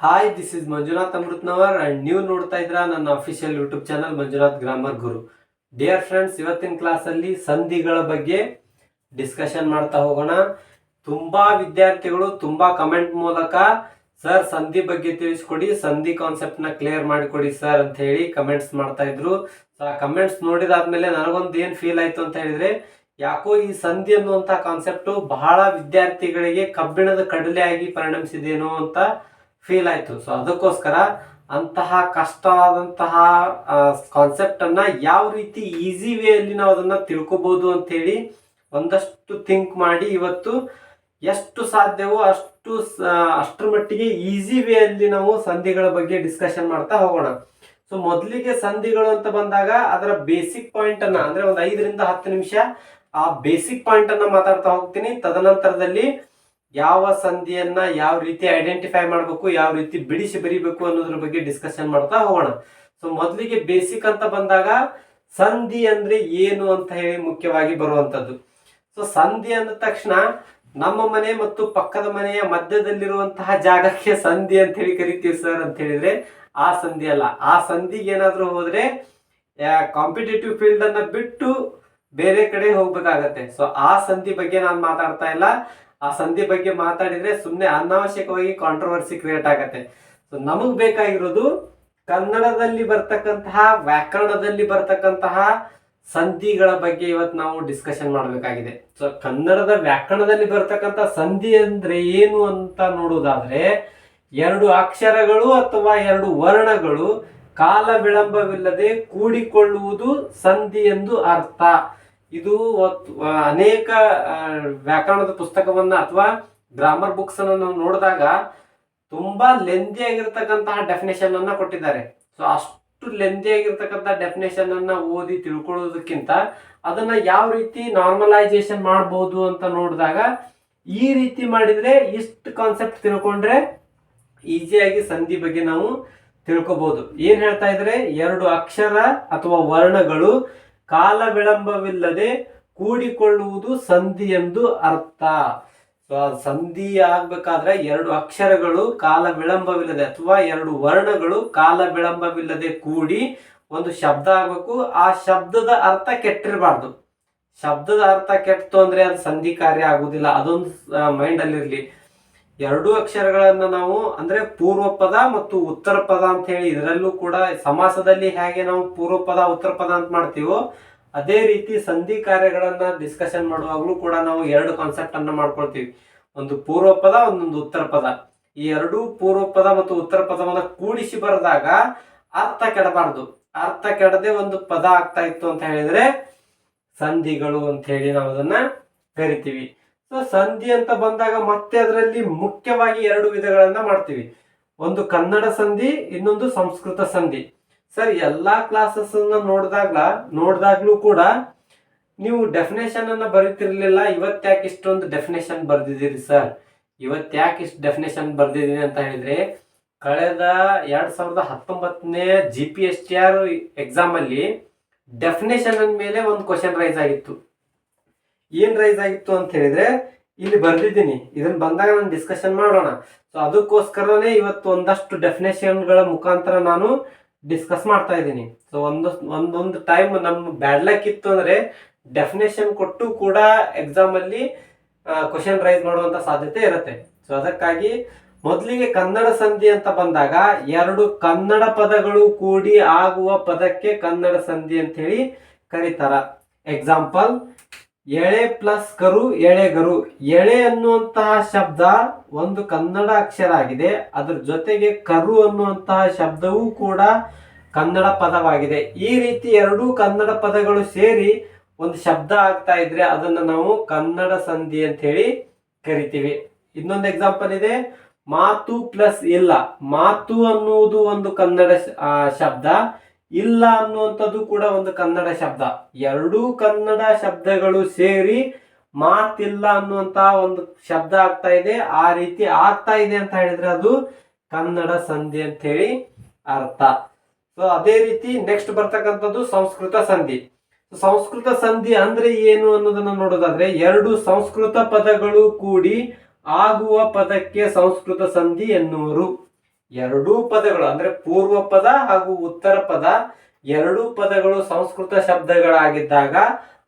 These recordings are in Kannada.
Hi this is Manjunath Amritnavar and ನೀವು ನೋಡ್ತಾ ಇದ್ರ ನನ್ನ official YouTube channel Manjunath grammar Guru dear friends ಇವತ್ತಿನ ಕ್ಲಾಸಲ್ಲಿ ಸಂಧಿಗಳ ಬಗ್ಗೆ ಡಿಸ್ಕಷನ್ ಮಾಡ್ತಾ ಹೋಗೋಣ. ತುಂಬಾ ವಿದ್ಯಾರ್ಥಿಗಳು ತುಂಬಾ ಕಮೆಂಟ್ ಮೂಲಕ ಸರ್ ಸಂಧಿ ಬಗ್ಗೆ ತಿಳಿಸ್ಕೊಡಿ, ಸಂಧಿ ಕಾನ್ಸೆಪ್ಟ್ನ ಕ್ಲಿಯರ್ ಮಾಡಿಕೊಡಿ ಸರ್ ಅಂತ ಹೇಳಿ ಕಮೆಂಟ್ಸ್ ಮಾಡ್ತಾ ಇದ್ರು. ಆ ಕಮೆಂಟ್ಸ್ ನೋಡಿದಾದ್ಮೇಲೆ ನನಗೊಂದು ಏನ್ ಫೀಲ್ ಆಯ್ತು ಅಂತ ಹೇಳಿದ್ರೆ, ಯಾಕೋ ಈ ಸಂಧಿ ಅನ್ನುವಂತ ಕಾನ್ಸೆಪ್ಟ್ ಬಹಳ ವಿದ್ಯಾರ್ಥಿಗಳಿಗೆ ಕಬ್ಬಿಣದ ಕಡಲೆ ಆಗಿ ಪರಿಣಮಿಸಿದೇನೋ ಅಂತ ಫೀಲ್ ಆಯ್ತು. ಸೊ ಅದಕ್ಕೋಸ್ಕರ ಅಂತಹ ಕಷ್ಟವಾದಂತಹ ಕಾನ್ಸೆಪ್ಟ್ ಅನ್ನ ಯಾವ ರೀತಿ ಈಸಿ ವೇ ಅಲ್ಲಿ ನಾವು ಅದನ್ನ ತಿಳ್ಕೊಬಹುದು ಅಂತ ಹೇಳಿ ಒಂದಷ್ಟು ಥಿಂಕ್ ಮಾಡಿ ಇವತ್ತು ಎಷ್ಟು ಸಾಧ್ಯವೋ ಅಷ್ಟು ಅಷ್ಟರ ಮಟ್ಟಿಗೆ ಈಸಿ ವೇ ಅಲ್ಲಿ ನಾವು ಸಂಧಿಗಳ ಬಗ್ಗೆ ಡಿಸ್ಕಷನ್ ಮಾಡ್ತಾ ಹೋಗೋಣ. ಸೊ ಮೊದಲಿಗೆ ಸಂಧಿಗಳು ಅಂತ ಬಂದಾಗ ಅದರ ಬೇಸಿಕ್ ಪಾಯಿಂಟ್ ಅನ್ನ, ಅಂದ್ರೆ ಒಂದು ಐದರಿಂದ ಹತ್ತು ನಿಮಿಷ ಆ ಬೇಸಿಕ್ ಪಾಯಿಂಟ್ ಅನ್ನ ಮಾತಾಡ್ತಾ ಹೋಗ್ತೀನಿ. ತದನಂತರದಲ್ಲಿ ಯಾವ ಸಂಧಿಯನ್ನ ಯಾವ ರೀತಿ ಐಡೆಂಟಿಫೈ ಮಾಡಬೇಕು, ಯಾವ ರೀತಿ ಬಿಡಿಸಿ ಬರಿಬೇಕು ಅನ್ನೋದ್ರ ಬಗ್ಗೆ ಡಿಸ್ಕಷನ್ ಮಾಡ್ತಾ ಹೋಗೋಣ. ಸೊ ಮೊದಲಿಗೆ ಬೇಸಿಕ್ ಅಂತ ಬಂದಾಗ ಸಂಧಿ ಅಂದ್ರೆ ಏನು ಅಂತ ಹೇಳಿ ಮುಖ್ಯವಾಗಿ ಬರುವಂತದ್ದು ಸೊ ಸಂಧಿ ಅಂದ ತಕ್ಷಣ ನಮ್ಮ ಮನೆ ಮತ್ತು ಪಕ್ಕದ ಮನೆಯ ಮಧ್ಯದಲ್ಲಿರುವಂತಹ ಜಾಗಕ್ಕೆ ಸಂಧಿ ಅಂತ ಹೇಳಿ ಕರಿತೀವಿ ಸರ್ ಅಂತ ಹೇಳಿದ್ರೆ ಆ ಸಂಧಿ ಅಲ್ಲ. ಆ ಸಂಧಿಗೆ ಏನಾದ್ರೂ ಹೋದ್ರೆ ಕಾಂಪಿಟೇಟಿವ್ ಫೀಲ್ಡ್ ಅನ್ನ ಬಿಟ್ಟು ಬೇರೆ ಕಡೆ ಹೋಗ್ಬೇಕಾಗತ್ತೆ. ಸೊ ಆ ಸಂಧಿ ಬಗ್ಗೆ ನಾನು ಮಾತಾಡ್ತಾ ಇಲ್ಲ. ಆ ಸಂಧಿ ಬಗ್ಗೆ ಮಾತಾಡಿದ್ರೆ ಸುಮ್ಮನೆ ಅನಾವಶ್ಯಕವಾಗಿ ಕಾಂಟ್ರವರ್ಸಿ ಕ್ರಿಯೇಟ್ ಆಗತ್ತೆ. ಸೊ ನಮಗ್ ಬೇಕಾಗಿರೋದು ಕನ್ನಡದಲ್ಲಿ ಬರ್ತಕ್ಕಂತಹ, ವ್ಯಾಕರಣದಲ್ಲಿ ಬರ್ತಕ್ಕಂತಹ ಸಂಧಿಗಳ ಬಗ್ಗೆ ಇವತ್ತು ನಾವು ಡಿಸ್ಕಷನ್ ಮಾಡಬೇಕಾಗಿದೆ. ಸೊ ಕನ್ನಡದ ವ್ಯಾಕರಣದಲ್ಲಿ ಬರ್ತಕ್ಕಂಥ ಸಂಧಿ ಅಂದ್ರೆ ಏನು ಅಂತ ನೋಡೋದಾದ್ರೆ ಎರಡು ಅಕ್ಷರಗಳು ಅಥವಾ ಎರಡು ವರ್ಣಗಳು ಕಾಲ ವಿಳಂಬವಿಲ್ಲದೆ ಕೂಡಿಕೊಳ್ಳುವುದು ಸಂಧಿ ಎಂದು ಅರ್ಥ. ಇದು ಅನೇಕ ವ್ಯಾಕರಣದ ಪುಸ್ತಕವನ್ನ ಅಥವಾ ಗ್ರಾಮರ್ ಬುಕ್ಸ್ ಅನ್ನು ನೋಡಿದಾಗ ತುಂಬಾ ಲೆಂದಿ ಆಗಿರ್ತಕ್ಕಂತಹ ಡೆಫಿನೇಷನ್ ಅನ್ನ ಕೊಟ್ಟಿದ್ದಾರೆ. ಸೊ ಅಷ್ಟು ಲೆಂದಿ ಆಗಿರ್ತಕ್ಕಂಥ ಡೆಫಿನೇಷನ್ ಅನ್ನ ಓದಿ ತಿಳ್ಕೊಳ್ಳೋದಕ್ಕಿಂತ ಅದನ್ನ ಯಾವ ರೀತಿ ನಾರ್ಮಲೈಸೇಷನ್ ಮಾಡಬಹುದು ಅಂತ ನೋಡಿದಾಗ ಈ ರೀತಿ ಮಾಡಿದ್ರೆ ಇಷ್ಟು ಕಾನ್ಸೆಪ್ಟ್ ತಿಳ್ಕೊಂಡ್ರೆ ಈಸಿಯಾಗಿ ಸಂಧಿ ಬಗ್ಗೆ ನಾವು ತಿಳ್ಕೊಬಹುದು ಏನ್ ಹೇಳ್ತಾ ಇದ್ರೆ, ಎರಡು ಅಕ್ಷರ ಅಥವಾ ವರ್ಣಗಳು ಕಾಲ ವಿಳಂಬವಿಲ್ಲದೆ ಕೂಡಿಕೊಳ್ಳುವುದು ಸಂಧಿ ಎಂದು ಅರ್ಥ ಸಂಧಿ ಆಗ್ಬೇಕಾದ್ರೆ ಎರಡು ಅಕ್ಷರಗಳು ಕಾಲ ವಿಳಂಬವಿಲ್ಲದೆ ಅಥವಾ ಎರಡು ವರ್ಣಗಳು ಕಾಲ ವಿಳಂಬವಿಲ್ಲದೆ ಕೂಡಿ ಒಂದು ಶಬ್ದ ಆಗಬೇಕು. ಆ ಶಬ್ದದ ಅರ್ಥ ಕೆಟ್ಟಿರಬಾರ್ದು. ಶಬ್ದದ ಅರ್ಥ ಕೆಟ್ಟು ಅಂದ್ರೆ ಅದು ಸಂಧಿ ಕಾರ್ಯ ಆಗುದಿಲ್ಲ ಅದೊಂದು ಮೈಂಡ್ ಅಲ್ಲಿ ಎರಡು ಅಕ್ಷರಗಳನ್ನ ನಾವು ಅಂದ್ರೆ ಪೂರ್ವ ಪದ ಮತ್ತು ಉತ್ತರ ಪದ ಅಂತ ಹೇಳಿ ಇದರಲ್ಲೂ ಕೂಡ ಸಮಾಸದಲ್ಲಿ ಹೇಗೆ ನಾವು ಪೂರ್ವ ಪದ ಉತ್ತರ ಪದ ಅಂತ ಮಾಡ್ತೀವೋ, ಅದೇ ರೀತಿ ಸಂಧಿ ಕಾರ್ಯಗಳನ್ನ ಡಿಸ್ಕಷನ್ ಮಾಡುವಾಗಲೂ ಕೂಡ ನಾವು ಎರಡು ಕಾನ್ಸೆಪ್ಟ್ ಅನ್ನ ಮಾಡ್ಕೊಳ್ತೀವಿ. ಒಂದು ಪೂರ್ವ ಪದ ಒಂದೊಂದು ಉತ್ತರ ಪದ ಈ ಎರಡೂ ಪೂರ್ವ ಪದ ಮತ್ತು ಉತ್ತರ ಪದವನ್ನ ಕೂಡಿಸಿ ಬರೆದಾಗ ಅರ್ಥ ಕೆಡಬಾರ್ದು. ಅರ್ಥ ಕೆಡದೆ ಒಂದು ಪದ ಆಗ್ತಾ ಇತ್ತು ಅಂತ ಹೇಳಿದ್ರೆ ಸಂಧಿಗಳು ಅಂತ ಹೇಳಿ ನಾವು ಅದನ್ನ ಕರಿತೀವಿ. ಸೊ ಸಂಧಿ ಅಂತ ಬಂದಾಗ ಮತ್ತೆ ಅದರಲ್ಲಿ ಮುಖ್ಯವಾಗಿ ಎರಡು ವಿಧಗಳನ್ನ ಮಾಡ್ತೀವಿ. ಒಂದು ಕನ್ನಡ ಸಂಧಿ, ಇನ್ನೊಂದು ಸಂಸ್ಕೃತ ಸಂಧಿ. ಸರ್, ಎಲ್ಲಾ ಕ್ಲಾಸಸ್ ಅನ್ನ ನೋಡಿದಾಗ, ನೋಡಿದಾಗ್ಲೂ ಕೂಡ ನೀವು ಡೆಫಿನೇಷನ್ ಅನ್ನ ಬರೀತಿರ್ಲಿಲ್ಲ ಇವತ್ತ್ಯಾಕೆ ಯಾಕೆ ಇಷ್ಟೊಂದು ಡೆಫಿನೇಷನ್ ಬರ್ದಿದ್ದೀರಿ ಸರ್ ಇವತ್ ಯಾಕೆ ಇಷ್ಟು ಡೆಫಿನೇಷನ್ ಬರ್ದಿದ್ದೀನಿ ಅಂತ ಹೇಳಿದ್ರೆ, ಕಳೆದ ಎರಡ್ ಸಾವಿರದ ಹತ್ತೊಂಬತ್ತನೇ G P S T R exam ಅಲ್ಲಿ ಡೆಫಿನೇಷನ್ ಮೇಲೆ ಒಂದು ಕ್ವಶನ್ ರೈಸ್ ಆಗಿತ್ತು. ಏನ್ ರೈಸ್ ಆಗಿತ್ತು ಅಂತ ಹೇಳಿದ್ರೆ, ಇಲ್ಲಿ ಬರ್ದಿದ್ದೀನಿ. ಇದನ್ನ ಬಂದಾಗ ನಾನು ಡಿಸ್ಕಷನ್ ಮಾಡೋಣ. ಸೊ ಅದಕ್ಕೋಸ್ಕರನೇ ಇವತ್ತು ಒಂದಷ್ಟು ಡೆಫಿನೇಷನ್ಗಳ ಮುಖಾಂತರ ನಾನು ಡಿಸ್ಕಸ್ ಮಾಡ್ತಾ ಇದ್ದೀನಿ. ಸೊ ಒಂದು, ಒಂದೊಂದು ಟೈಮ್ ನಮ್ಮ ಬ್ಯಾಡ್ ಲಕ್ ಇತ್ತು ಅಂದ್ರೆ ಡೆಫಿನೇಷನ್ ಕೊಟ್ಟು ಕೂಡ ಎಕ್ಸಾಮ್ ಅಲ್ಲಿ ಕ್ವಶನ್ ರೈಸ್ ಮಾಡುವಂತ ಸಾಧ್ಯತೆ ಇರುತ್ತೆ. ಸೊ ಅದಕ್ಕಾಗಿ ಮೊದಲಿಗೆ ಕನ್ನಡ ಸಂಧಿ ಅಂತ ಬಂದಾಗ ಎರಡು ಕನ್ನಡ ಪದಗಳು ಕೂಡಿ ಆಗುವ ಪದಕ್ಕೆ ಕನ್ನಡ ಸಂಧಿ ಅಂತ ಹೇಳಿ ಕರೀತಾರ. ಎಕ್ಸಾಂಪಲ್ ಎಳೆ ಪ್ಲಸ್ ಕರು ಎಳೆಗರು ಎಳೆ ಅನ್ನುವಂತಹ ಶಬ್ದ ಒಂದು ಕನ್ನಡ ಅಕ್ಷರ ಆಗಿದೆ ಅದರ ಜೊತೆಗೆ ಕರು ಅನ್ನುವಂತಹ ಶಬ್ದವೂ ಕೂಡ ಕನ್ನಡ ಪದವಾಗಿದೆ. ಈ ರೀತಿ ಎರಡೂ ಕನ್ನಡ ಪದಗಳು ಸೇರಿ ಒಂದು ಶಬ್ದ ಆಗ್ತಾ ಇದ್ರೆ ಅದನ್ನು ನಾವು ಕನ್ನಡ ಸಂಧಿ ಅಂತ ಹೇಳಿ ಕರಿತೀವಿ. ಇನ್ನೊಂದು ಎಕ್ಸಾಂಪಲ್ ಇದೆ. ಮಾತು ಪ್ಲಸ್ ಇಲ್ಲ. ಮಾತು ಅನ್ನುವುದು ಒಂದು ಕನ್ನಡ ಶಬ್ದ. ಇಲ್ಲ ಅನ್ನುವಂಥದ್ದು ಕೂಡ ಒಂದು ಕನ್ನಡ ಶಬ್ದ. ಎರಡೂ ಕನ್ನಡ ಶಬ್ದಗಳು ಸೇರಿ ಮಾತಿಲ್ಲ ಅನ್ನುವಂತ ಒಂದು ಶಬ್ದ ಆಗ್ತಾ ಇದೆ. ಆ ರೀತಿ ಆಗ್ತಾ ಇದೆ ಅಂತ ಹೇಳಿದ್ರೆ ಅದು ಕನ್ನಡ ಸಂಧಿ ಅಂತ ಹೇಳಿ ಅರ್ಥ. ಸೊ ಅದೇ ರೀತಿ ನೆಕ್ಸ್ಟ್ ಬರ್ತಕ್ಕಂಥದ್ದು ಸಂಸ್ಕೃತ ಸಂಧಿ. ಸಂಸ್ಕೃತ ಸಂಧಿ ಅಂದ್ರೆ ಏನು ಅನ್ನೋದನ್ನ ನೋಡೋದಾದ್ರೆ ಎರಡು ಸಂಸ್ಕೃತ ಪದಗಳು ಕೂಡಿ ಆಗುವ ಪದಕ್ಕೆ ಸಂಸ್ಕೃತ ಸಂಧಿ ಎನ್ನುವರು. ಎರಡೂ ಪದಗಳು ಅಂದ್ರೆ ಪೂರ್ವ ಪದ ಹಾಗೂ ಉತ್ತರ ಪದ ಎರಡೂ ಪದಗಳು ಸಂಸ್ಕೃತ ಶಬ್ದಗಳಾಗಿದ್ದಾಗ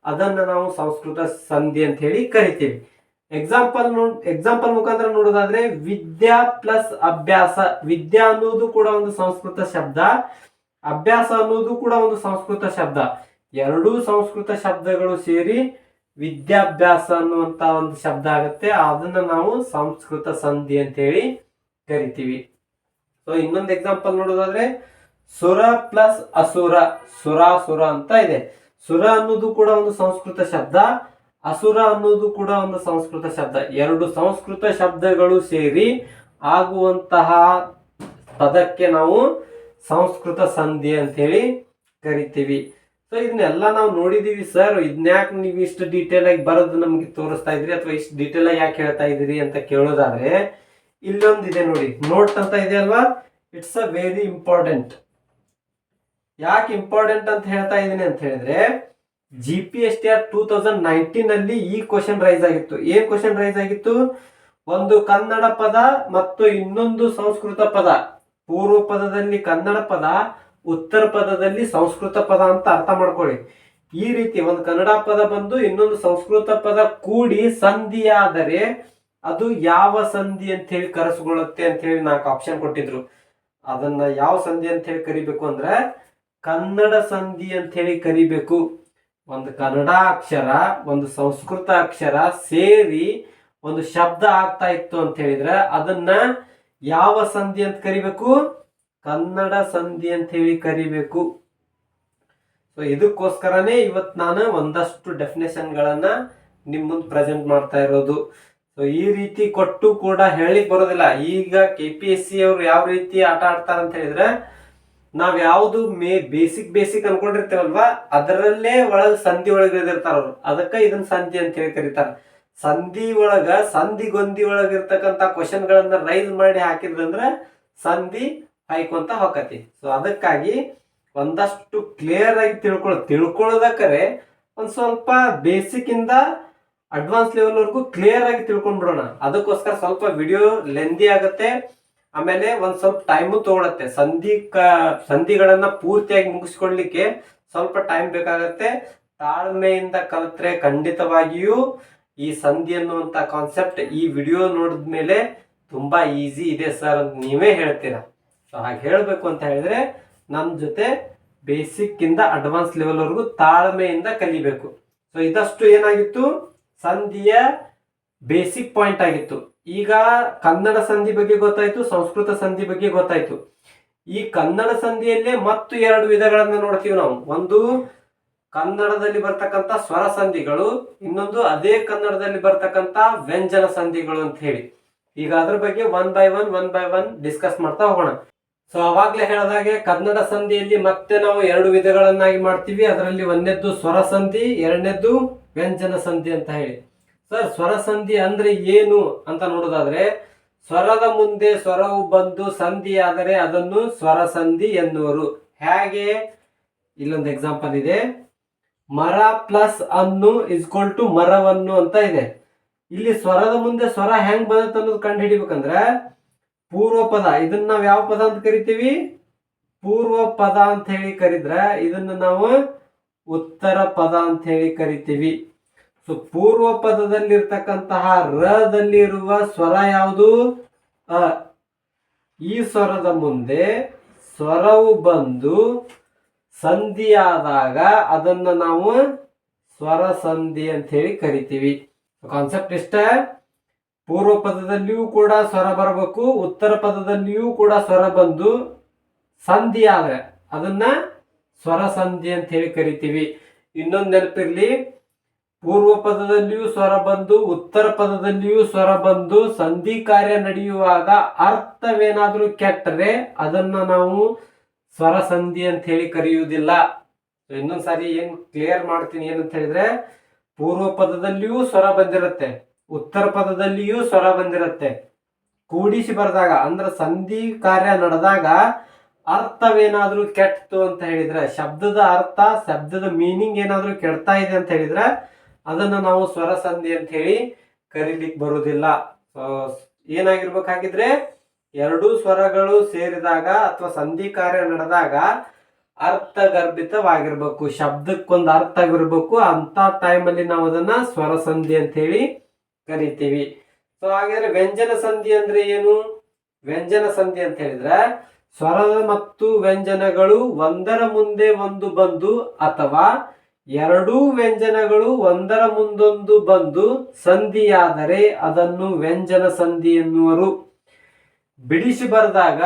ಅದನ್ನ ನಾವು ಸಂಸ್ಕೃತ ಸಂಧಿ ಅಂತ ಹೇಳಿ ಕರಿತೀವಿ. ಎಕ್ಸಾಂಪಲ್ ಎಕ್ಸಾಂಪಲ್ ಮುಖಾಂತರ ನೋಡೋದಾದ್ರೆ ವಿದ್ಯಾ ಪ್ಲಸ್ ಅಭ್ಯಾಸ. ವಿದ್ಯಾ ಅನ್ನೋದು ಕೂಡ ಒಂದು ಸಂಸ್ಕೃತ ಶಬ್ದ. ಅಭ್ಯಾಸ ಅನ್ನೋದು ಕೂಡ ಒಂದು ಸಂಸ್ಕೃತ ಶಬ್ದ. ಎರಡೂ ಸಂಸ್ಕೃತ ಶಬ್ದಗಳು ಸೇರಿ ವಿದ್ಯಾಭ್ಯಾಸ ಅನ್ನುವಂತ ಒಂದು ಶಬ್ದ ಆಗುತ್ತೆ. ಅದನ್ನ ನಾವು ಸಂಸ್ಕೃತ ಸಂಧಿ ಅಂತ ಹೇಳಿ ಕರಿತೀವಿ. ಸೊ ಇನ್ನೊಂದು ಎಕ್ಸಾಂಪಲ್ ನೋಡೋದಾದ್ರೆ, ಸುರ ಪ್ಲಸ್ ಅಸುರ ಸುರಾಸುರ ಅಂತ ಇದೆ. ಸುರ ಅನ್ನೋದು ಕೂಡ ಒಂದು ಸಂಸ್ಕೃತ ಶಬ್ದ, ಅಸುರ ಅನ್ನೋದು ಕೂಡ ಒಂದು ಸಂಸ್ಕೃತ ಶಬ್ದ. ಎರಡು ಸಂಸ್ಕೃತ ಶಬ್ದಗಳು ಸೇರಿ ಆಗುವಂತಹ ಪದಕ್ಕೆ ನಾವು ಸಂಸ್ಕೃತ ಸಂಧಿ ಅಂತ ಹೇಳಿ ಕರಿತೀವಿ. ಸೊ ಇದನ್ನೆಲ್ಲ ನಾವು ನೋಡಿದೀವಿ ಸರ್ ಇದನ್ಯಾಕೆ ನೀವು ಇಷ್ಟು ಡೀಟೇಲ್ ಆಗಿ ಬರೋದು ನಮ್ಗೆ ತೋರಿಸ್ತಾ ಇದ್ರಿ ಅಥವಾ ಇಷ್ಟು ಡೀಟೇಲ್ ಆಗಿ ಯಾಕೆ ಹೇಳ್ತಾ ಇದ್ರಿ ಅಂತ ಕೇಳೋದಾದ್ರೆ ಇಲ್ಲೊಂದಿದೆ ನೋಡಿ. ನೋಟ್ ಅಂತ ಇದೆ ಅಲ್ವಾ? ಇಟ್ಸ್ ಅ ವೆರಿ ಇಂಪಾರ್ಟೆಂಟ್ ಯಾಕೆ ಇಂಪಾರ್ಟೆಂಟ್ ಅಂತ ಹೇಳ್ತಾ ಇದ್ದೀನಿ ಅಂತ ಹೇಳಿದ್ರೆ G P S T R two thousand nineteen ಅಲ್ಲಿ ಈ ಕ್ವಶನ್ ರೈಸ್ ಆಗಿತ್ತು. ಏನ್ ಕ್ವಶನ್ ರೈಸ್ ಆಗಿತ್ತು? ಒಂದು ಕನ್ನಡ ಪದ ಮತ್ತು ಇನ್ನೊಂದು ಸಂಸ್ಕೃತ ಪದ. ಪೂರ್ವ ಪದದಲ್ಲಿ ಕನ್ನಡ ಪದ, ಉತ್ತರ ಪದದಲ್ಲಿ ಸಂಸ್ಕೃತ ಪದ ಅಂತ ಅರ್ಥ ಮಾಡ್ಕೊಳ್ಳಿ. ಈ ರೀತಿ ಒಂದು ಕನ್ನಡ ಪದ ಬಂದು ಇನ್ನೊಂದು ಸಂಸ್ಕೃತ ಪದ ಕೂಡಿ ಸಂಧಿಯಾದರೆ ಅದು ಯಾವ ಸಂಧಿ ಅಂತ ಹೇಳಿ ಕರೆಸ್ಕೊಳ್ಳುತ್ತೆ ಅಂತ ಹೇಳಿ ನಾಲ್ಕು ಆಪ್ಷನ್ ಕೊಟ್ಟಿದ್ರು. ಅದನ್ನ ಯಾವ ಸಂಧಿ ಅಂತ ಹೇಳಿ ಕರಿಬೇಕು ಅಂದ್ರೆ ಕನ್ನಡ ಸಂಧಿ ಅಂತ ಹೇಳಿ ಕರಿಬೇಕು. ಒಂದು ಕನ್ನಡ ಅಕ್ಷರ, ಒಂದು ಸಂಸ್ಕೃತ ಅಕ್ಷರ ಸೇರಿ ಒಂದು ಶಬ್ದ ಆಗ್ತಾ ಇತ್ತು ಅಂತ ಹೇಳಿದ್ರೆ ಅದನ್ನ ಯಾವ ಸಂಧಿ ಅಂತ ಕರಿಬೇಕು? ಕನ್ನಡ ಸಂಧಿ ಅಂತ ಹೇಳಿ ಕರಿಬೇಕು. ಸೊ ಇದಕ್ಕೋಸ್ಕರನೇ ಇವತ್ತು ನಾನು ಒಂದಷ್ಟು ಡೆಫಿನೇಷನ್ ಗಳನ್ನ ನಿಮ್ ಮುಂದೆ ಪ್ರೆಸೆಂಟ್ ಮಾಡ್ತಾ ಇರೋದು. ಸೊ ಈ ರೀತಿ ಕೊಟ್ಟು ಕೂಡ ಹೇಳಿಕ್ ಬರೋದಿಲ್ಲ. ಈಗ ಕೆ ಪಿ ಎಸ್ ಸಿ ಅವರು ಯಾವ ರೀತಿ ಆಟ ಆಡ್ತಾರೆ ಅಂತ ಹೇಳಿದ್ರೆ, ನಾವ್ ಯಾವ್ದು ಮೇ ಬೇಸಿಕ್ ಬೇಸಿಕ್ ಅನ್ಕೊಂಡಿರ್ತೇವಲ್ವಾ, ಅದರಲ್ಲೇ ಒಳಗ ಸಂಧಿ ಒಳಗೆ ಇರ್ತಾರ ಅವ್ರು. ಅದಕ್ಕ ಇದನ್ನ ಸಂಧಿ ಅಂತ ಹೇಳಿ ಕರೀತಾರ. ಸಂಧಿ ಒಳಗ, ಸಂಧಿ ಗೊಂದಿ ಒಳಗ ಇರ್ತಕ್ಕಂತ ಕ್ವಶನ್ ಗಳನ್ನ ರೈಸ್ ಮಾಡಿ ಹಾಕಿದ್ರಂದ್ರ ಸಂಧಿ ಹಾಯ್ಕೊಂತ ಹೋಗತಿ ಸೊ ಅದಕ್ಕಾಗಿ ಒಂದಷ್ಟು ಕ್ಲಿಯರ್ ಆಗಿ ತಿಳ್ಕೊಳ್ ತಿಳ್ಕೊಳ್ಳೋದಕ್ಕರೆ ಒಂದ್ ಸ್ವಲ್ಪ ಬೇಸಿಕ್ ಇಂದ ಅಡ್ವಾನ್ಸ್ ಲೆವೆಲ್ ವರೆಗೂ ಕ್ಲಿಯರ್ ಆಗಿ ತಿಳ್ಕೊಂಡ್ಬಿಡೋಣ ಅದಕ್ಕೋಸ್ಕರ ಸ್ವಲ್ಪ ವಿಡಿಯೋ ಲೆಂದಿ ಆಗುತ್ತೆ. ಆಮೇಲೆ ಒಂದ್ ಸ್ವಲ್ಪ ಟೈಮು ತಗೊಳತ್ತೆ. ಸಂಧಿ ಕ, ಸಂಧಿಗಳನ್ನ ಪೂರ್ತಿಯಾಗಿ ಮುಗಿಸ್ಕೊಳ್ಲಿಕ್ಕೆ ಸ್ವಲ್ಪ ಟೈಮ್ ಬೇಕಾಗತ್ತೆ. ತಾಳ್ಮೆಯಿಂದ ಕಲಿತ್ರೆ ಖಂಡಿತವಾಗಿಯೂ ಈ ಸಂಧಿ ಅನ್ನುವಂತ ಕಾನ್ಸೆಪ್ಟ್ ಈ ವಿಡಿಯೋ ನೋಡಿದ ಮೇಲೆ ತುಂಬಾ ಈಸಿ ಇದೆ ಸರ್ ಅಂತ ನೀವೇ ಹೇಳ್ತೀರಾ? ಸೊ ಹಾಗೆ ಹೇಳಬೇಕು ಅಂತ ಹೇಳಿದ್ರೆ ನಮ್ಮ ಜೊತೆ ಬೇಸಿಕ್ ಇಂದ ಅಡ್ವಾನ್ಸ್ ಲೆವೆಲ್ವರೆಗೂ ತಾಳ್ಮೆಯಿಂದ ಕಲಿಬೇಕು. ಸೊ ಇದಷ್ಟು ಏನಾಗಿತ್ತು? ಸಂಧಿಯ ಬೇಸಿಕ್ ಪಾಯಿಂಟ್ ಆಗಿತ್ತು. ಈಗ ಕನ್ನಡ ಸಂಧಿ ಬಗ್ಗೆ ಗೊತ್ತಾಯ್ತು, ಸಂಸ್ಕೃತ ಸಂಧಿ ಬಗ್ಗೆ ಗೊತ್ತಾಯ್ತು. ಈ ಕನ್ನಡ ಸಂಧಿಯಲ್ಲೇ ಮತ್ತು ಎರಡು ವಿಧಗಳನ್ನ ನೋಡ್ತೀವಿ ನಾವು. ಒಂದು, ಕನ್ನಡದಲ್ಲಿ ಬರ್ತಕ್ಕಂಥ ಸ್ವರ ಸಂಧಿಗಳು, ಇನ್ನೊಂದು ಅದೇ ಕನ್ನಡದಲ್ಲಿ ಬರ್ತಕ್ಕಂಥ ವ್ಯಂಜನ ಸಂಧಿಗಳು ಅಂತ ಹೇಳಿ. ಈಗ ಅದ್ರ ಬಗ್ಗೆ one by one one by one discuss ಮಾಡ್ತಾ ಹೋಗೋಣ. ಸೊ ಅವಾಗ್ಲೇ ಹೇಳಿದಾಗೆ ಕನ್ನಡ ಸಂಧಿಯಲ್ಲಿ ಮತ್ತೆ ನಾವು ಎರಡು ವಿಧಗಳನ್ನಾಗಿ ಮಾಡ್ತೀವಿ. ಅದರಲ್ಲಿ ಒಂದನೇದ್ದು ಸ್ವರ ಸಂಧಿ, ಎರಡನೇದ್ದು ವ್ಯಂಜನ ಸಂಧಿ ಅಂತ ಹೇಳಿ. ಸರ್ ಸ್ವರ ಸಂಧಿ ಅಂದ್ರೆ ಏನು ಅಂತ ನೋಡೋದಾದ್ರೆ, ಸ್ವರದ ಮುಂದೆ ಸ್ವರವು ಬಂದು ಸಂಧಿ ಆದರೆ ಅದನ್ನು ಸ್ವರ ಸಂಧಿ ಎನ್ನುವರು. ಹೇಗೆ? ಇಲ್ಲೊಂದು ಎಕ್ಸಾಂಪಲ್ ಇದೆ. ಮರ ಪ್ಲಸ್ ಅನ್ನು ಇಸ್ಕೊಲ್ ಟು ಮರವನ್ನು ಅಂತ ಇದೆ. ಇಲ್ಲಿ ಸ್ವರದ ಮುಂದೆ ಸ್ವರ ಹೆಂಗ್ ಬರುತ್ತೆ ಅನ್ನೋದು ಕಂಡು ಹಿಡಿಬೇಕಂದ್ರೆ ಪೂರ್ವ ಪದ ಇದನ್ನ ನಾವು ಯಾವ ಪದ ಅಂತ ಕರಿತೀವಿ? ಪೂರ್ವ ಪದ ಅಂತ ಹೇಳಿ ಕರಿದ್ರೆ ಇದನ್ನ ನಾವು ಉತ್ತರ ಪದ ಅಂತ ಹೇಳಿ ಕರಿತೀವಿ. ಸೊ ಪೂರ್ವ ಪದದಲ್ಲಿರ್ತಕ್ಕಂತಹ ರದಲ್ಲಿರುವ ಸ್ವರ ಯಾವುದು? ಅ, ಈ ಸ್ವರದ ಮುಂದೆ ಸ್ವರವು ಬಂದು ಸಂಧಿಯಾದಾಗ ಅದನ್ನ ನಾವು ಸ್ವರ ಸಂಧಿ ಅಂತ ಹೇಳಿ ಕರಿತೀವಿ. ಕಾನ್ಸೆಪ್ಟ್ ಇಷ್ಟ ಪೂರ್ವ ಪದದಲ್ಲಿಯೂ ಕೂಡ ಸ್ವರ ಬರಬೇಕು, ಉತ್ತರ ಪದದಲ್ಲಿಯೂ ಕೂಡ ಸ್ವರ ಬಂದು ಸಂಧಿ ಆದ್ರೆ ಅದನ್ನ ಸ್ವರ ಸಂಧಿ ಅಂತ ಹೇಳಿ ಕರಿತೀವಿ. ಇನ್ನೊಂದು ನೆನಪಿರ್ಲಿ, ಪೂರ್ವ ಪದದಲ್ಲಿಯೂ ಸ್ವರ ಬಂದು, ಉತ್ತರ ಪದದಲ್ಲಿಯೂ ಸ್ವರ ಬಂದು ಸಂಧಿ ಕಾರ್ಯ ನಡೆಯುವಾಗ ಅರ್ಥವೇನಾದರೂ ಕೆಟ್ಟರೆ ಅದನ್ನ ನಾವು ಸ್ವರ ಸಂಧಿ ಅಂತ ಹೇಳಿ ಕರೆಯುವುದಿಲ್ಲ. ಇನ್ನೊಂದ್ಸಾರಿ ಇನ್ನೊಂದ್ ಸಾರಿ ಏನ್ ಕ್ಲಿಯರ್ ಮಾಡ್ತೀನಿ ಏನಂತ ಹೇಳಿದ್ರೆ, ಪೂರ್ವ ಪದದಲ್ಲಿಯೂ ಸ್ವರ ಬಂದಿರುತ್ತೆ. ಉತ್ತರ ಪದದಲ್ಲಿಯೂ ಸ್ವರ ಬಂದಿರುತ್ತೆ. ಕೂಡಿಸಿ ಬರೆದಾಗ, ಅಂದ್ರೆ ಸಂಧಿ ಕಾರ್ಯ ನಡೆದಾಗ ಅರ್ಥವೇನಾದ್ರೂ ಕೆಟ್ಟು ಅಂತ ಹೇಳಿದ್ರೆ, ಶಬ್ದದ ಅರ್ಥ, ಶಬ್ದದ ಮೀನಿಂಗ್ ಏನಾದ್ರೂ ಕೆಡ್ತಾ ಇದೆ ಅಂತ ಹೇಳಿದ್ರೆ, ಅದನ್ನ ನಾವು ಸ್ವರ ಸಂಧಿ ಅಂತ ಹೇಳಿ ಕರೀಲಿಕ್ಕೆ ಬರುವುದಿಲ್ಲ ಏನಾಗಿರ್ಬೇಕಾಗಿದ್ರೆ, ಎರಡೂ ಸ್ವರಗಳು ಸೇರಿದಾಗ ಅಥವಾ ಸಂಧಿ ಕಾರ್ಯ ನಡೆದಾಗ ಅರ್ಥಗರ್ಭಿತವಾಗಿರ್ಬೇಕು, ಶಬ್ದಕ್ಕೊಂದು ಅರ್ಥ ಆಗಿರ್ಬೇಕು, ಅಂತ ಟೈಮಲ್ಲಿ ನಾವು ಅದನ್ನ ಸ್ವರ ಸಂಧಿ ಅಂತ ಹೇಳಿ ಕರಿತೀವಿ. ಸೊ ಹಾಗಾದ್ರೆ ವ್ಯಂಜನ ಸಂಧಿ ಅಂದ್ರೆ ಏನು? ವ್ಯಂಜನ ಸಂಧಿ ಅಂತ ಹೇಳಿದ್ರೆ, ಸ್ವರದ ಮತ್ತು ವ್ಯಂಜನಗಳು ಒಂದರ ಮುಂದೆ ಒಂದು ಬಂದು ಅಥವಾ ಎರಡೂ ವ್ಯಂಜನಗಳು ಒಂದರ ಮುಂದೊಂದು ಬಂದು ಸಂಧಿಯಾದರೆ ಅದನ್ನು ವ್ಯಂಜನ ಸಂಧಿ ಎನ್ನುವರು. ಬಿಡಿಸಿ ಬರೆದಾಗ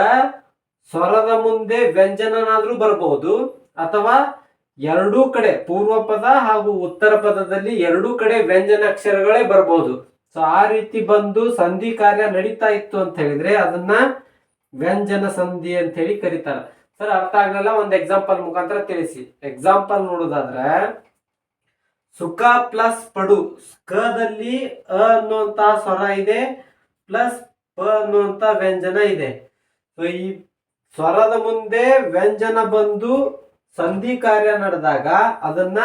ಸ್ವರದ ಮುಂದೆ ವ್ಯಂಜನನಾದ್ರೂ ಬರಬಹುದು, ಅಥವಾ ಎರಡೂ ಕಡೆ ಪೂರ್ವ ಪದ ಹಾಗೂ ಉತ್ತರ ಪದದಲ್ಲಿ ಎರಡೂ ಕಡೆ ವ್ಯಂಜನ ಅಕ್ಷರಗಳೇ ಬರಬಹುದು. ಸೊ ಆ ರೀತಿ ಬಂದು ಸಂಧಿ ಕಾರ್ಯ ನಡೀತಾ ಇತ್ತು ಅಂತ ಹೇಳಿದ್ರೆ ಅದನ್ನ ವ್ಯಂಜನ ಸಂಧಿ ಅಂತ ಹೇಳಿ ಕರೀತಾರೆ. ಸರ್ ಅರ್ಥ ಆಗ್ಲಿಲ್ಲ? ಒಂದು ಎಕ್ಸಾಂಪಲ್ ಮುಖಾಂತರ ತಿಳಿಸಿ. ಎಕ್ಸಾಂಪಲ್ ನೋಡೋದಾದ್ರೆ, ಸುಖ ಪ್ಲಸ್ ಪಡು ಕದಲ್ಲಿ ಅ ಅನ್ನುವಂತ ಸ್ವರ ಇದೆ, ಪ್ಲಸ್ ಪ ಅನ್ನುವಂತ ವ್ಯಂಜನ ಇದೆ. ಸೊ ಈ ಸ್ವರದ ಮುಂದೆ ವ್ಯಂಜನ ಬಂದು ಸಂಧಿ ಕಾರ್ಯ ನಡೆದಾಗ ಅದನ್ನ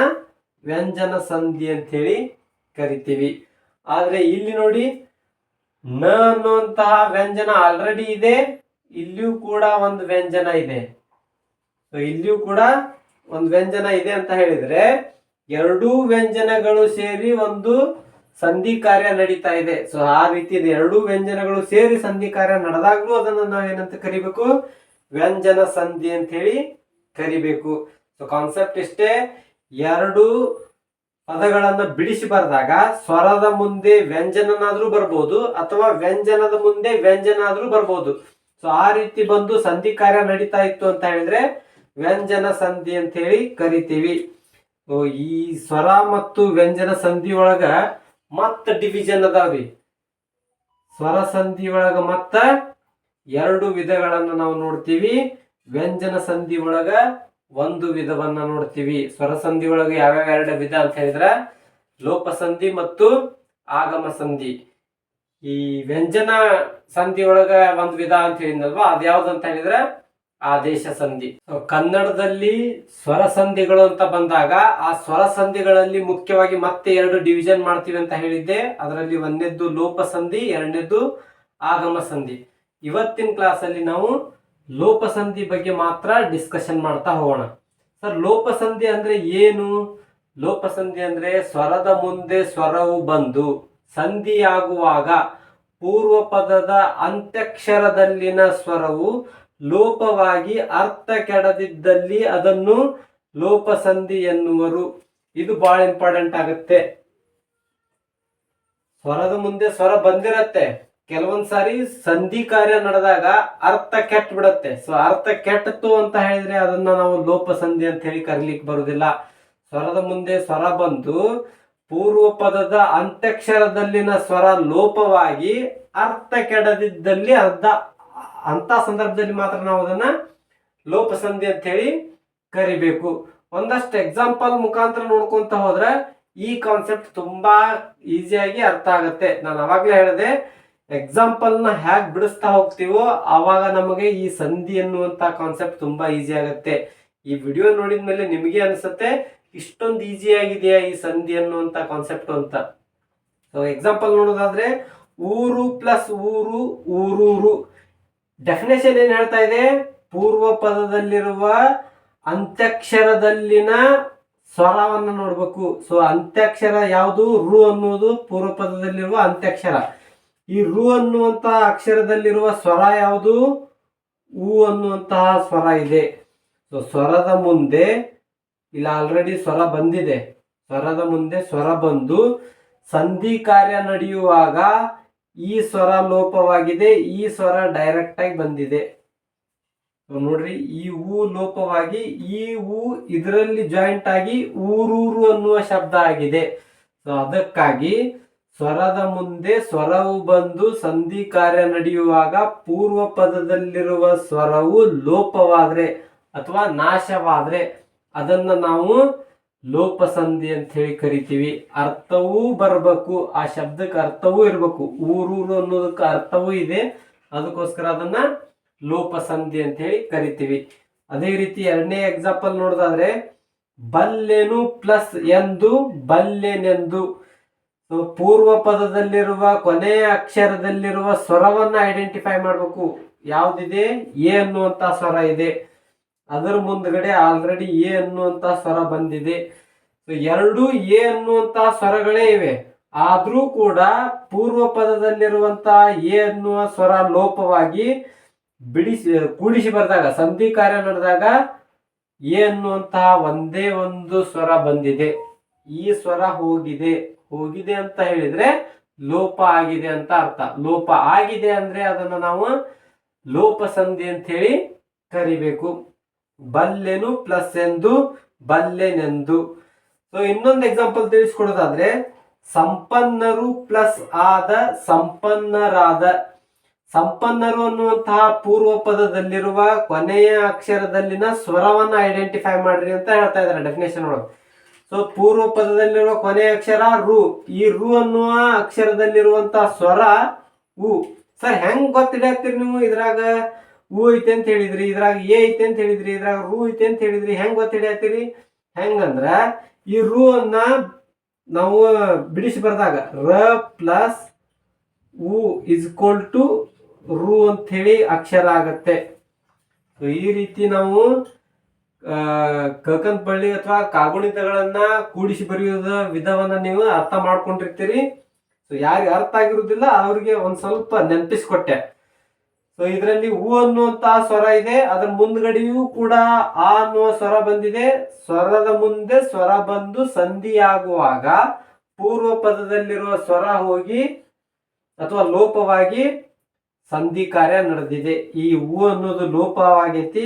ವ್ಯಂಜನ ಸಂಧಿ ಅಂತ ಹೇಳಿ ಕರಿತೀವಿ. ಆದ್ರೆ ಇಲ್ಲಿ ನೋಡಿ, ನ ಅನ್ನುವಂತಹ ವ್ಯಂಜನ ಆಲ್ರೆಡಿ ಇದೆ, ಇಲ್ಲಿಯೂ ಕೂಡ ಒಂದು ವ್ಯಂಜನ ಇದೆ. ಸೊ ಇಲ್ಲಿಯೂ ಕೂಡ ಒಂದು ವ್ಯಂಜನ ಇದೆ ಅಂತ ಹೇಳಿದ್ರೆ, ಎರಡೂ ವ್ಯಂಜನಗಳು ಸೇರಿ ಒಂದು ಸಂಧಿ ಕಾರ್ಯ ನಡೀತಾ ಇದೆ. ಸೊ ಆ ರೀತಿ ಎರಡೂ ವ್ಯಂಜನಗಳು ಸೇರಿ ಸಂಧಿ ಕಾರ್ಯ ನಡೆದಾಗ್ಲೂ ಅದನ್ನ ನಾವೇನಂತ ಕರಿಬೇಕು? ವ್ಯಂಜನ ಸಂಧಿ ಅಂತ ಹೇಳಿ ಕರಿಬೇಕು. ಸೊ ಕಾನ್ಸೆಪ್ಟ್ ಇಷ್ಟೇ. ಎರಡು ಪದಗಳನ್ನ ಬಿಡಿಸಿ ಬರೆದಾಗ ಸ್ವರದ ಮುಂದೆ ವ್ಯಂಜನನಾದ್ರೂ ಬರ್ಬೋದು ಅಥವಾ ವ್ಯಂಜನದ ಮುಂದೆ ವ್ಯಂಜನ ಆದ್ರೂ ಬರ್ಬೋದು. ಸೊ ಆ ರೀತಿ ಬಂದು ಸಂಧಿ ಕಾರ್ಯ ನಡೀತಾ ಇತ್ತು ಅಂತ ಹೇಳಿದ್ರೆ ವ್ಯಂಜನ ಸಂಧಿ ಅಂತ ಹೇಳಿ ಕರಿತೀವಿ ಈ ಸ್ವರ ಮತ್ತು ವ್ಯಂಜನ ಸಂಧಿ ಒಳಗ ಮತ್ತ ಡಿವಿಜನ್ ಅದಾವ್ರಿ? ಸ್ವರ ಸಂಧಿ ಒಳಗ ಮತ್ತ ಎರಡು ವಿಧಗಳನ್ನ ನಾವು ನೋಡ್ತೀವಿ. ವ್ಯಂಜನ ಸಂಧಿ ಒಳಗ ಒಂದು ವಿಧವನ್ನ ನೋಡ್ತೀವಿ. ಸ್ವರ ಸಂಧಿ ಒಳಗ ಯಾವ್ಯಾವ ಎರಡು ವಿಧ ಅಂತ ಹೇಳಿದ್ರ ಲೋಪ ಸಂಧಿ ಮತ್ತು ಆಗಮ ಸಂಧಿ ಈ ವ್ಯಂಜನ ಸಂಧಿ ಒಳಗ ಒಂದು ವಿಧ ಅಂತ ಹೇಳಿದ್ನಲ್ವಾ? ಅದ್ ಅಂತ ಹೇಳಿದ್ರೆ ಆದೇಶ ಸಂಧಿ ಕನ್ನಡದಲ್ಲಿ ಸ್ವರ ಸಂಧಿಗಳು ಅಂತ ಬಂದಾಗ, ಆ ಸ್ವರ ಸಂಧಿಗಳಲ್ಲಿ ಮುಖ್ಯವಾಗಿ ಮತ್ತೆ ಎರಡು ಡಿವಿಷನ್ ಮಾಡ್ತೀವಿ ಅಂತ ಹೇಳಿದ್ದೆ. ಅದರಲ್ಲಿ ಒಂದನೇದ್ದು ಲೋಪ ಸಂಧಿ ಎರಡನೇದ್ದು ಆಗಮ ಸಂಧಿ ಇವತ್ತಿನ ಕ್ಲಾಸ್ ಅಲ್ಲಿ ನಾವು ಲೋಪ ಸಂಧಿ ಬಗ್ಗೆ ಮಾತ್ರ ಡಿಸ್ಕಷನ್ ಮಾಡ್ತಾ ಹೋಗೋಣ. ಸರ್, ಲೋಪಸಂಧಿ ಅಂದ್ರೆ ಏನು? ಲೋಪಸಂಧಿ ಅಂದ್ರೆ ಸ್ವರದ ಮುಂದೆ ಸ್ವರವು ಬಂದು ಸಂಧಿಯಾಗುವಾಗ ಪೂರ್ವ ಪದದ ಅಂತ್ಯಕ್ಷರದಲ್ಲಿನ ಸ್ವರವು ಲೋಪವಾಗಿ ಅರ್ಥ ಕೆಡದಿದ್ದಲ್ಲಿ ಅದನ್ನು ಲೋಪಸಂಧಿ ಎನ್ನುವರು. ಇದು ಬಹಳ ಇಂಪಾರ್ಟೆಂಟ್ ಆಗುತ್ತೆ. ಸ್ವರದ ಮುಂದೆ ಸ್ವರ ಬಂದಿರತ್ತೆ. ಕೆಲವೊಂದ್ ಸಾರಿ ಸಂಧಿ ಕಾರ್ಯ ನಡೆದಾಗ ಅರ್ಥ ಕೆಟ್ಟ ಬಿಡತ್ತೆ. ಸೊ ಅರ್ಥ ಕೆಟ್ಟತ್ತು ಅಂತ ಹೇಳಿದ್ರೆ ಅದನ್ನ ನಾವು ಲೋಪ ಸಂಧಿ ಅಂತ ಹೇಳಿ ಕರಿಲಿಕ್ಕೆ ಬರುದಿಲ್ಲ. ಸ್ವರದ ಮುಂದೆ ಸ್ವರ ಬಂದು ಪೂರ್ವ ಪದದ ಅಂತ್ಯಕ್ಷರದಲ್ಲಿನ ಸ್ವರ ಲೋಪವಾಗಿ ಅರ್ಥ ಕೆಡದಿದ್ದಲ್ಲಿ ಅರ್ಧ, ಅಂತ ಸಂದರ್ಭದಲ್ಲಿ ಮಾತ್ರ ನಾವು ಅದನ್ನ ಲೋಪ ಸಂಧಿ ಅಂತ ಹೇಳಿ ಕರಿಬೇಕು. ಒಂದಷ್ಟು ಎಕ್ಸಾಂಪಲ್ ಮುಖಾಂತರ ನೋಡ್ಕೊಂತ ಹೋದ್ರೆ ಈ ಕಾನ್ಸೆಪ್ಟ್ ತುಂಬಾ ಈಸಿಯಾಗಿ ಅರ್ಥ ಆಗುತ್ತೆ. ನಾನು ಅವಾಗ್ಲೇ ಹೇಳಿದೆ ಎಕ್ಸಾಂಪಲ್ನ ಬಿಡಿಸ್ತಾ ಹೋಗ್ತೀವೋ ಆವಾಗ ನಮಗೆ ಈ ಸಂಧಿ ಅನ್ನುವಂತ ಕಾನ್ಸೆಪ್ಟ್ ತುಂಬಾ ಈಸಿ ಆಗುತ್ತೆ. ಈ ವಿಡಿಯೋ ನೋಡಿದ ಮೇಲೆ ನಿಮಗೆ ಅನ್ಸುತ್ತೆ, ಇಷ್ಟೊಂದು ಈಸಿ ಆಗಿದೆಯಾ ಈ ಸಂಧಿ ಅನ್ನುವಂತ ಕಾನ್ಸೆಪ್ಟ್ ಅಂತ. ಸೊ ಎಕ್ಸಾಂಪಲ್ ನೋಡೋದಾದ್ರೆ, ಊರು ಪ್ಲಸ್ ಊರು, ಊರೂರು. ಡೆಫಿನೇಷನ್ ಏನ್ ಹೇಳ್ತಾ ಇದೆ? ಪೂರ್ವ ಪದದಲ್ಲಿರುವ ಅಂತ್ಯಕ್ಷರದಲ್ಲಿನ ಸ್ವರವನ್ನು ನೋಡಬೇಕು. ಸೊ ಅಂತ್ಯಕ್ಷರ ಯಾವುದು? ರು ಅನ್ನೋದು ಪೂರ್ವ ಪದದಲ್ಲಿರುವ ಅಂತ್ಯಕ್ಷರ. ಈ ರು ಅನ್ನುವಂತ ಅಕ್ಷರದಲ್ಲಿರುವ ಸ್ವರ ಯಾವುದು? ಉ ಅನ್ನುವಂತಹ ಸ್ವರ ಇದೆ. ಸೊ ಸ್ವರದ ಮುಂದೆ, ಇಲ್ಲ ಆಲ್ರೆಡಿ ಸ್ವರ ಬಂದಿದೆ. ಸ್ವರದ ಮುಂದೆ ಸ್ವರ ಬಂದು ಸಂಧಿ ಕಾರ್ಯ ನಡೆಯುವಾಗ ಈ ಸ್ವರ ಲೋಪವಾಗಿದೆ, ಈ ಸ್ವರ ಡೈರೆಕ್ಟ್ ಆಗಿ ಬಂದಿದೆ. ನೋಡ್ರಿ, ಈ ಊ ಲೋಪವಾಗಿ, ಈ ಊ ಇದರಲ್ಲಿ ಜಾಯಿಂಟ್ ಆಗಿ ಊರೂರು ಅನ್ನುವ ಶಬ್ದ ಆಗಿದೆ. ಸೊ ಅದಕ್ಕಾಗಿ ಸ್ವರದ ಮುಂದೆ ಸ್ವರವು ಬಂದು ಸಂಧಿ ಕಾರ್ಯ ನಡೆಯುವಾಗ ಪೂರ್ವ ಪದದಲ್ಲಿರುವ ಸ್ವರವು ಲೋಪವಾದ್ರೆ ಅಥವಾ ನಾಶವಾದ್ರೆ ಅದನ್ನ ನಾವು ಲೋಪ ಸಂಧಿ ಅಂತ ಹೇಳಿ ಕರಿತೀವಿ. ಅರ್ಥವೂ ಬರಬೇಕು, ಆ ಶಬ್ದಕ್ಕೆ ಅರ್ಥವೂ ಇರಬೇಕು. ಊರೂರು ಅನ್ನೋದಕ್ಕೆ ಅರ್ಥವೂ ಇದೆ. ಅದಕ್ಕೋಸ್ಕರ ಅದನ್ನ ಲೋಪ ಸಂಧಿ ಅಂತ ಹೇಳಿ ಕರಿತೀವಿ. ಅದೇ ರೀತಿ ಎರಡನೇ ಎಕ್ಸಾಂಪಲ್ ನೋಡೋದಾದ್ರೆ, ಬಲ್ಲೆನು ಪ್ಲಸ್ ಎಂದು, ಬಲ್ಲೆನೆಂದು. ಪೂರ್ವ ಪದದಲ್ಲಿರುವ, ಕೊನೆಯ ಅಕ್ಷರದಲ್ಲಿರುವ ಸ್ವರವನ್ನ ಐಡೆಂಟಿಫೈ ಮಾಡಬೇಕು. ಯಾವ್ದಿದೆ? ಎ ಅನ್ನುವಂತ ಸ್ವರ ಇದೆ. ಅದರ ಮುಂದ್ಗಡೆ ಆಲ್ರೆಡಿ ಎ ಅನ್ನುವಂತ ಸ್ವರ ಬಂದಿದೆ. ಎರಡು ಎ ಅನ್ನುವಂತ ಸ್ವರಗಳೇ ಇವೆ. ಆದ್ರೂ ಕೂಡ ಪೂರ್ವ ಪದದಲ್ಲಿರುವಂತ ಎ ಅನ್ನುವ ಸ್ವರ ಲೋಪವಾಗಿ ಬಿಡಿಸಿ, ಕೂಡಿಸಿ ಬರೆದಾಗ, ಸಂಧಿ ಕಾರ್ಯ ನಡೆದಾಗ ಎ ಅನ್ನುವಂತಹ ಒಂದೇ ಒಂದು ಸ್ವರ ಬಂದಿದೆ. ಈ ಸ್ವರ ಹೋಗಿದೆ. ಹೋಗಿದೆ ಅಂತ ಹೇಳಿದ್ರೆ ಲೋಪ ಆಗಿದೆ ಅಂತ ಅರ್ಥ. ಲೋಪ ಆಗಿದೆ ಅಂದ್ರೆ ಅದನ್ನ ನಾವು ಲೋಪ ಸಂಧಿ ಅಂತ ಹೇಳಿ ಕರಿಬೇಕು. ಬಲ್ಲೆನು ಪ್ಲಸ್ ಎಂದು, ಬಲ್ಲೆನೆಂದು. ಸೊ ಇನ್ನೊಂದು ಎಕ್ಸಾಂಪಲ್ ತಿಳಿಸ್ಕೊಡೋದಾದ್ರೆ, ಸಂಪನ್ನರು ಪ್ಲಸ್ ಆದ ಸಂಪನ್ನರಾದ. ಸಂಪನ್ನರು ಅನ್ನುವಂತಹ ಪೂರ್ವ ಪದದಲ್ಲಿರುವ ಕೊನೆಯ ಅಕ್ಷರದಲ್ಲಿನ ಸ್ವರವನ್ನ ಐಡೆಂಟಿಫೈ ಮಾಡ್ರಿ ಅಂತ ಹೇಳ್ತಾ ಇದ್ದಾರೆ ಡೆಫಿನೇಷನ್ ಒಳಗೆ. ಸೊ ಪೂರ್ವ ಪದದಲ್ಲಿರುವ ಕೊನೆ ಅಕ್ಷರ ರು. ಈ ರು ಅನ್ನುವ ಅಕ್ಷರದಲ್ಲಿರುವಂತಹ ಸ್ವರ ಉ. ಸರ್ ಹೆಂಗ್ ಗೊತ್ತಿಡತ್ತೀರಿ ನೀವು ಇದ್ರಾಗ ಉ ಐತೆ ಅಂತ ಹೇಳಿದ್ರಿ, ಇದ್ರಾಗ ಎ ಐತೆ ಅಂತ ಹೇಳಿದ್ರಿ, ಇದ್ರಾಗ ರು ಐತೆ ಅಂತ ಹೇಳಿದ್ರಿ, ಹೆಂಗ್ ಗೊತ್ತಿಡತ್ತೀರಿ? ಹೆಂಗಂದ್ರ ಈ ರು ಅನ್ನ ನಾವು ಬಿಡಿಸಿ ಬರ್ದಾಗ ರ ಪ್ಲಸ್ ಉ ಇಸ್ ಈಕ್ವಲ್ ಟು ರು ಅಂತ ಹೇಳಿ ಅಕ್ಷರ ಆಗತ್ತೆ. ಈ ರೀತಿ ನಾವು ಕಕನ್ ಬಳ್ಳಿ ಅಥವಾ ಕಾಗುಣಿತಗಳನ್ನ ಕೂಡಿಸಿ ಬರೆಯೋದ ವಿಧವನ್ನ ನೀವು ಅರ್ಥ ಮಾಡ್ಕೊಂಡಿರ್ತೀರಿ. ಸೊ ಯಾರಿಗೆ ಅರ್ಥ ಆಗಿರುವುದಿಲ್ಲ, ಅವ್ರಿಗೆ ಒಂದ್ ಸ್ವಲ್ಪ ನೆನಪಿಸ್ಕೊಟ್ಟೆ. ಸೊ ಇದರಲ್ಲಿ ಹೂ ಅನ್ನುವಂತ ಸ್ವರ ಇದೆ, ಅದ್ರ ಮುಂದ್ಗಡೆಯೂ ಕೂಡ ಆ ಅನ್ನುವ ಸ್ವರ ಬಂದಿದೆ. ಸ್ವರದ ಮುಂದೆ ಸ್ವರ ಬಂದು ಸಂಧಿಯಾಗುವಾಗ ಪೂರ್ವ ಪದದಲ್ಲಿರುವ ಸ್ವರ ಹೋಗಿ ಅಥವಾ ಲೋಪವಾಗಿ ಸಂಧಿ ಕಾರ್ಯ ನಡೆದಿದೆ. ಈ ಹೂ ಅನ್ನೋದು ಲೋಪವಾಗೈತಿ.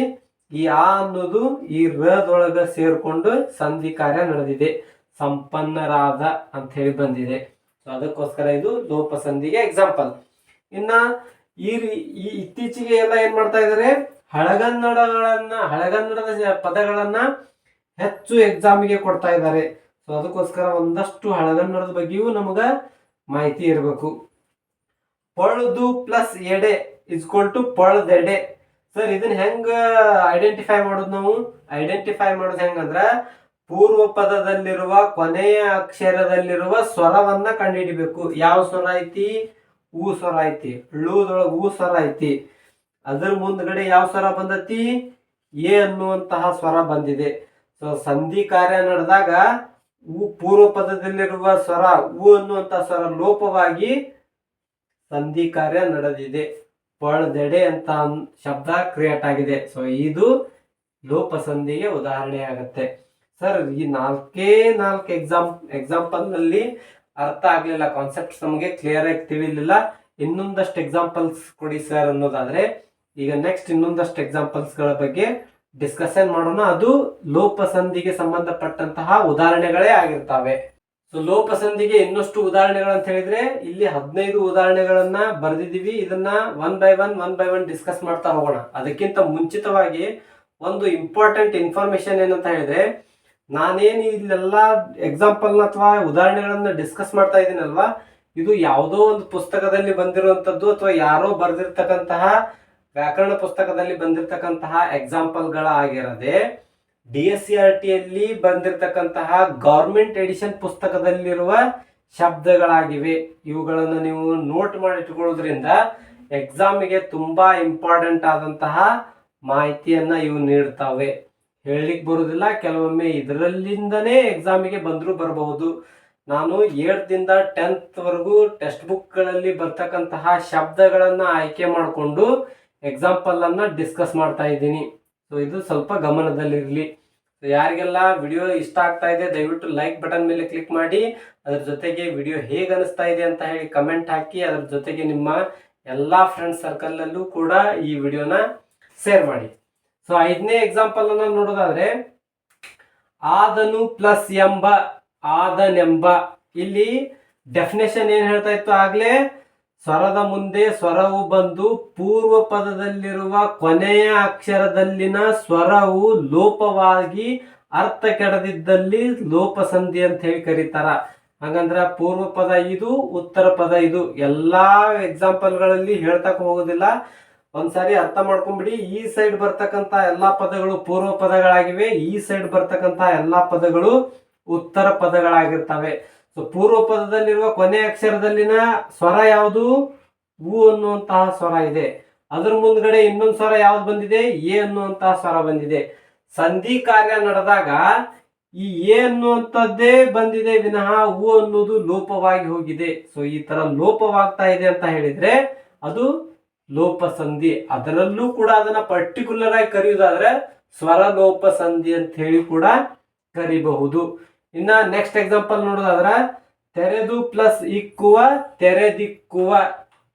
ಈ ಆ ಅನ್ನೋದು ಈ ರದೊಳಗ ಸೇರ್ಕೊಂಡು ಸಂಧಿ ಕಾರ್ಯ ನಡೆದಿದೆ. ಸಂಪನ್ನರಾದ ಅಂತ ಹೇಳಿ ಬಂದಿದೆ. ಸೊ ಅದಕ್ಕೋಸ್ಕರ ಇದು ಲೋಪ ಸಂಧಿಗೆ ಎಕ್ಸಾಂಪಲ್ ಇನ್ನ ಈ ಈ ಇತ್ತೀಚೆಗೆ ಎಲ್ಲ ಏನ್ ಮಾಡ್ತಾ ಇದಾರೆ? ಹಳಗನ್ನಡಗಳನ್ನ, ಹಳಗನ್ನಡದ ಪದಗಳನ್ನ ಹೆಚ್ಚು ಎಕ್ಸಾಮಿಗೆ ಕೊಡ್ತಾ ಇದ್ದಾರೆ ಸೊ ಅದಕ್ಕೋಸ್ಕರ ಒಂದಷ್ಟು ಹಳಗನ್ನಡದ ಬಗ್ಗೆಯೂ ನಮಗ ಮಾಹಿತಿ ಇರಬೇಕು. ಪಳದು ಪ್ಲಸ್ ಎಡೆ ಇಸ್ಕೊಲ್ ಪೊಳ್ದೆಡೆ. ಸರ್ ಇದನ್ನ ಹೆಂಗ ಐಡೆಂಟಿಫೈ ಮಾಡೋದು ನಾವು? ಐಡೆಂಟಿಫೈ ಮಾಡೋದು ಹೆಂಗಂದ್ರ ಪೂರ್ವ ಪದದಲ್ಲಿರುವ, ಕೊನೆಯ ಅಕ್ಷರದಲ್ಲಿರುವ ಸ್ವರವನ್ನ ಕಂಡುಹಿಡಿಬೇಕು. ಯಾವ ಸ್ವರ ಐತಿ? ಊ ಸ್ವರ ಐತಿ. ಳುದೊಳಗ ಊ ಸ್ವರ ಐತಿ. ಅದ್ರ ಮುಂದ್ಗಡೆ ಯಾವ ಸ್ವರ ಬಂದತಿ? ಎ ಅನ್ನುವಂತಹ ಸ್ವರ ಬಂದಿದೆ. ಸೊ ಸಂಧಿ ಕಾರ್ಯ ನಡೆದಾಗ ಊ ಪೂರ್ವ ಪದದಲ್ಲಿರುವ ಸ್ವರ, ಊ ಅನ್ನುವಂತಹ ಸ್ವರ ಲೋಪವಾಗಿ ಸಂಧಿ ಕಾರ್ಯ ನಡೆದಿದೆ. ಪೊಳ್ದೆಡೆ ಅಂತ ಶಬ್ದ ಕ್ರಿಯೇಟ್ ಆಗಿದೆ. ಸೊ ಇದು ಲೋಪ ಸಂಧಿಗೆ ಉದಾಹರಣೆ ಆಗುತ್ತೆ ಸರ್ ಈ ನಾಲ್ಕೇ ನಾಲ್ಕು ಎಕ್ಸಾಮ್ ಎಕ್ಸಾಂಪಲ್ನಲ್ಲಿ ಅರ್ಥ ಆಗ್ಲಿಲ್ಲ ಕಾನ್ಸೆಪ್ಟ್ಸ್ ನಮಗೆ ಕ್ಲಿಯರ್ ಆಗಿ ತಿಳಿಲಿಲ್ಲ. ಇನ್ನೊಂದಷ್ಟು ಎಕ್ಸಾಂಪಲ್ಸ್ ಕೊಡಿ ಸರ್ ಅನ್ನೋದಾದ್ರೆ, ಈಗ ನೆಕ್ಸ್ಟ್ ಇನ್ನೊಂದಷ್ಟು ಎಕ್ಸಾಂಪಲ್ಸ್ಗಳ ಬಗ್ಗೆ ಡಿಸ್ಕಷನ್ ಮಾಡೋಣ. ಅದು ಲೋಪಸಂಧಿಗೆ ಸಂಬಂಧಪಟ್ಟಂತಹ ಉದಾಹರಣೆಗಳೇ ಆಗಿರ್ತವೆ. ಸೊ ಲೋ ಪಸಂದಿಗೆ ಇನ್ನಷ್ಟು ಅಂತ ಹೇಳಿದ್ರೆ, ಇಲ್ಲಿ ಹದಿನೈದು ಉದಾಹರಣೆಗಳನ್ನ ಬರೆದಿದ್ದೀವಿ. ಇದನ್ನ one by one one by one discuss ಮಾಡ್ತಾ ಹೋಗೋಣ. ಅದಕ್ಕಿಂತ ಮುಂಚಿತವಾಗಿ ಒಂದು ಇಂಪಾರ್ಟೆಂಟ್ ಇನ್ಫಾರ್ಮೇಶನ್ ಏನಂತ ಹೇಳಿದ್ರೆ, ನಾನೇನು ಇಲ್ಲೆಲ್ಲ ಎಕ್ಸಾಂಪಲ್ ಅಥವಾ ಉದಾಹರಣೆಗಳನ್ನ ಡಿಸ್ಕಸ್ ಮಾಡ್ತಾ ಇದ್ದೀನಲ್ವಾ, ಇದು ಯಾವುದೋ ಒಂದು ಪುಸ್ತಕದಲ್ಲಿ ಬಂದಿರುವಂತದ್ದು ಅಥವಾ ಯಾರೋ ಬರೆದಿರ್ತಕ್ಕಂತಹ ವ್ಯಾಕರಣ ಪುಸ್ತಕದಲ್ಲಿ ಬಂದಿರತಕ್ಕಂತಹ ಎಕ್ಸಾಂಪಲ್ಗಳ ಆಗಿರದೆ ಡಿ ಎಸ್ ಸಿ ಆರ್ ಟಿಯಲ್ಲಿ ಬಂದಿರತಕ್ಕಂತಹ ಗೌರ್ಮೆಂಟ್ ಎಡಿಷನ್ ಪುಸ್ತಕದಲ್ಲಿರುವ ಶಬ್ದಗಳಾಗಿವೆ. ಇವುಗಳನ್ನು ನೀವು ನೋಟ್ ಮಾಡಿಟ್ಕೊಳ್ಳೋದ್ರಿಂದ ಎಕ್ಸಾಮಿಗೆ ತುಂಬಾ ಇಂಪಾರ್ಟೆಂಟ್ ಆದಂತಹ ಮಾಹಿತಿಯನ್ನ ಇವು ನೀಡ್ತಾವೆ. ಹೇಳಲಿಕ್ಕೆ ಬರುವುದಿಲ್ಲ ಕೆಲವೊಮ್ಮೆ ಇದರಲ್ಲಿಂದನೇ ಎಕ್ಸಾಮಿಗೆ ಬಂದರೂ ಬರಬಹುದು. ನಾನು ಏಟ್ದಿಂದ ಟೆಂತ್ವರೆಗೂ ಟೆಕ್ಸ್ಟ್ ಬುಕ್ಗಳಲ್ಲಿ ಬರ್ತಕ್ಕಂತಹ ಶಬ್ದಗಳನ್ನು ಆಯ್ಕೆ ಮಾಡಿಕೊಂಡು ಎಕ್ಸಾಂಪಲನ್ನು ಡಿಸ್ಕಸ್ ಮಾಡ್ತಾ ಇದ್ದೀನಿ. ಸೊ ಇದು ಸ್ವಲ್ಪ ಗಮನದಲ್ಲಿರಲಿ. ಯಾರಿಗೆಲ್ಲ ವಿಡಿಯೋ ಇಷ್ಟ ಆಗ್ತಾ ಇದೆ, ದಯವಿಟ್ಟು ಲೈಕ್ ಬಟನ್ ಮೇಲೆ ಕ್ಲಿಕ್ ಮಾಡಿ. ಅದ್ರ ಜೊತೆಗೆ ವಿಡಿಯೋ ಹೇಗೆ ಅನಿಸ್ತಾ ಇದೆ ಅಂತ ಹೇಳಿ ಕಮೆಂಟ್ ಹಾಕಿ. ಅದ್ರ ಜೊತೆಗೆ ನಿಮ್ಮ ಎಲ್ಲ ಫ್ರೆಂಡ್ ಸರ್ಕಲ್ ಅಲ್ಲೂ ಕೂಡ ಈ ವಿಡಿಯೋನ ಶೇರ್ ಮಾಡಿ. ಸೊ ಐದನೇ ಎಕ್ಸಾಂಪಲ್ ಅನ್ನ ನೋಡೋದಾದ್ರೆ, ಆದನು ಪ್ಲಸ್ ಎಂಬ, ಆದನೆಂಬ. ಇಲ್ಲಿ ಡೆಫಿನೇಷನ್ ಏನು ಹೇಳ್ತಾ ಇತ್ತು ಆಗ್ಲೇ? ಸ್ವರದ ಮುಂದೆ ಸ್ವರವು ಬಂದು ಪೂರ್ವ ಪದದಲ್ಲಿರುವ ಕೊನೆಯ ಅಕ್ಷರದಲ್ಲಿನ ಸ್ವರವು ಲೋಪವಾಗಿ ಅರ್ಥ ಕೆಡದಿದ್ದಲ್ಲಿ ಲೋಪ ಸಂಧಿ ಅಂತ ಹೇಳಿ ಕರೀತಾರ. ಹಂಗಂದ್ರ ಪೂರ್ವ ಪದ ಇದು, ಉತ್ತರ ಪದ ಇದು. ಎಲ್ಲಾ ಎಕ್ಸಾಂಪಲ್ಗಳಲ್ಲಿ ಹೇಳ್ತಕ್ಕ ಹೋಗೋದಿಲ್ಲ. ಒಂದ್ಸಾರಿ ಅರ್ಥ ಮಾಡ್ಕೊಂಡ್ಬಿಡಿ ಈ ಸೈಡ್ ಬರ್ತಕ್ಕಂತ ಎಲ್ಲಾ ಪದಗಳು ಪೂರ್ವ ಪದಗಳಾಗಿವೆ. ಈ ಸೈಡ್ ಬರ್ತಕ್ಕಂತ ಎಲ್ಲಾ ಪದಗಳು ಉತ್ತರ ಪದಗಳಾಗಿರ್ತವೆ. ಸೊ ಪೂರ್ವ ಪದದಲ್ಲಿರುವ ಕೊನೆ ಅಕ್ಷರದಲ್ಲಿನ ಸ್ವರ ಯಾವುದು? ಉ ಅನ್ನುವಂತಹ ಸ್ವರ ಇದೆ. ಅದ್ರ ಮುಂದ್ಗಡೆ ಇನ್ನೊಂದು ಸ್ವರ ಯಾವ್ದು ಬಂದಿದೆ? ಎ ಅನ್ನುವಂತಹ ಸ್ವರ ಬಂದಿದೆ. ಸಂಧಿ ಕಾರ್ಯ ನಡೆದಾಗ ಈ ಎ ಅನ್ನುವಂಥದ್ದೇ ಬಂದಿದೆ ವಿನಃ ಉ ಅನ್ನೋದು ಲೋಪವಾಗಿ ಹೋಗಿದೆ. ಸೊ ಈ ತರ ಲೋಪವಾಗ್ತಾ ಇದೆ ಅಂತ ಹೇಳಿದ್ರೆ ಅದು ಲೋಪ ಸಂಧಿ ಅದರಲ್ಲೂ ಕೂಡ ಅದನ್ನ ಪರ್ಟಿಕ್ಯುಲರ್ ಆಗಿ ಕರೆಯುವುದಾದ್ರೆ ಸ್ವರ ಲೋಪ ಸಂಧಿ ಅಂತ ಹೇಳಿ ಕೂಡ ಕರಿಬಹುದು. ಇನ್ನ ನೆಕ್ಸ್ಟ್ ಎಕ್ಸಾಂಪಲ್ ನೋಡೋದಾದ್ರ ತೆರೆದು ಪ್ಲಸ್ ಇಕ್ಕುವ, ತೆರೆದಿಕ್ಕುವ.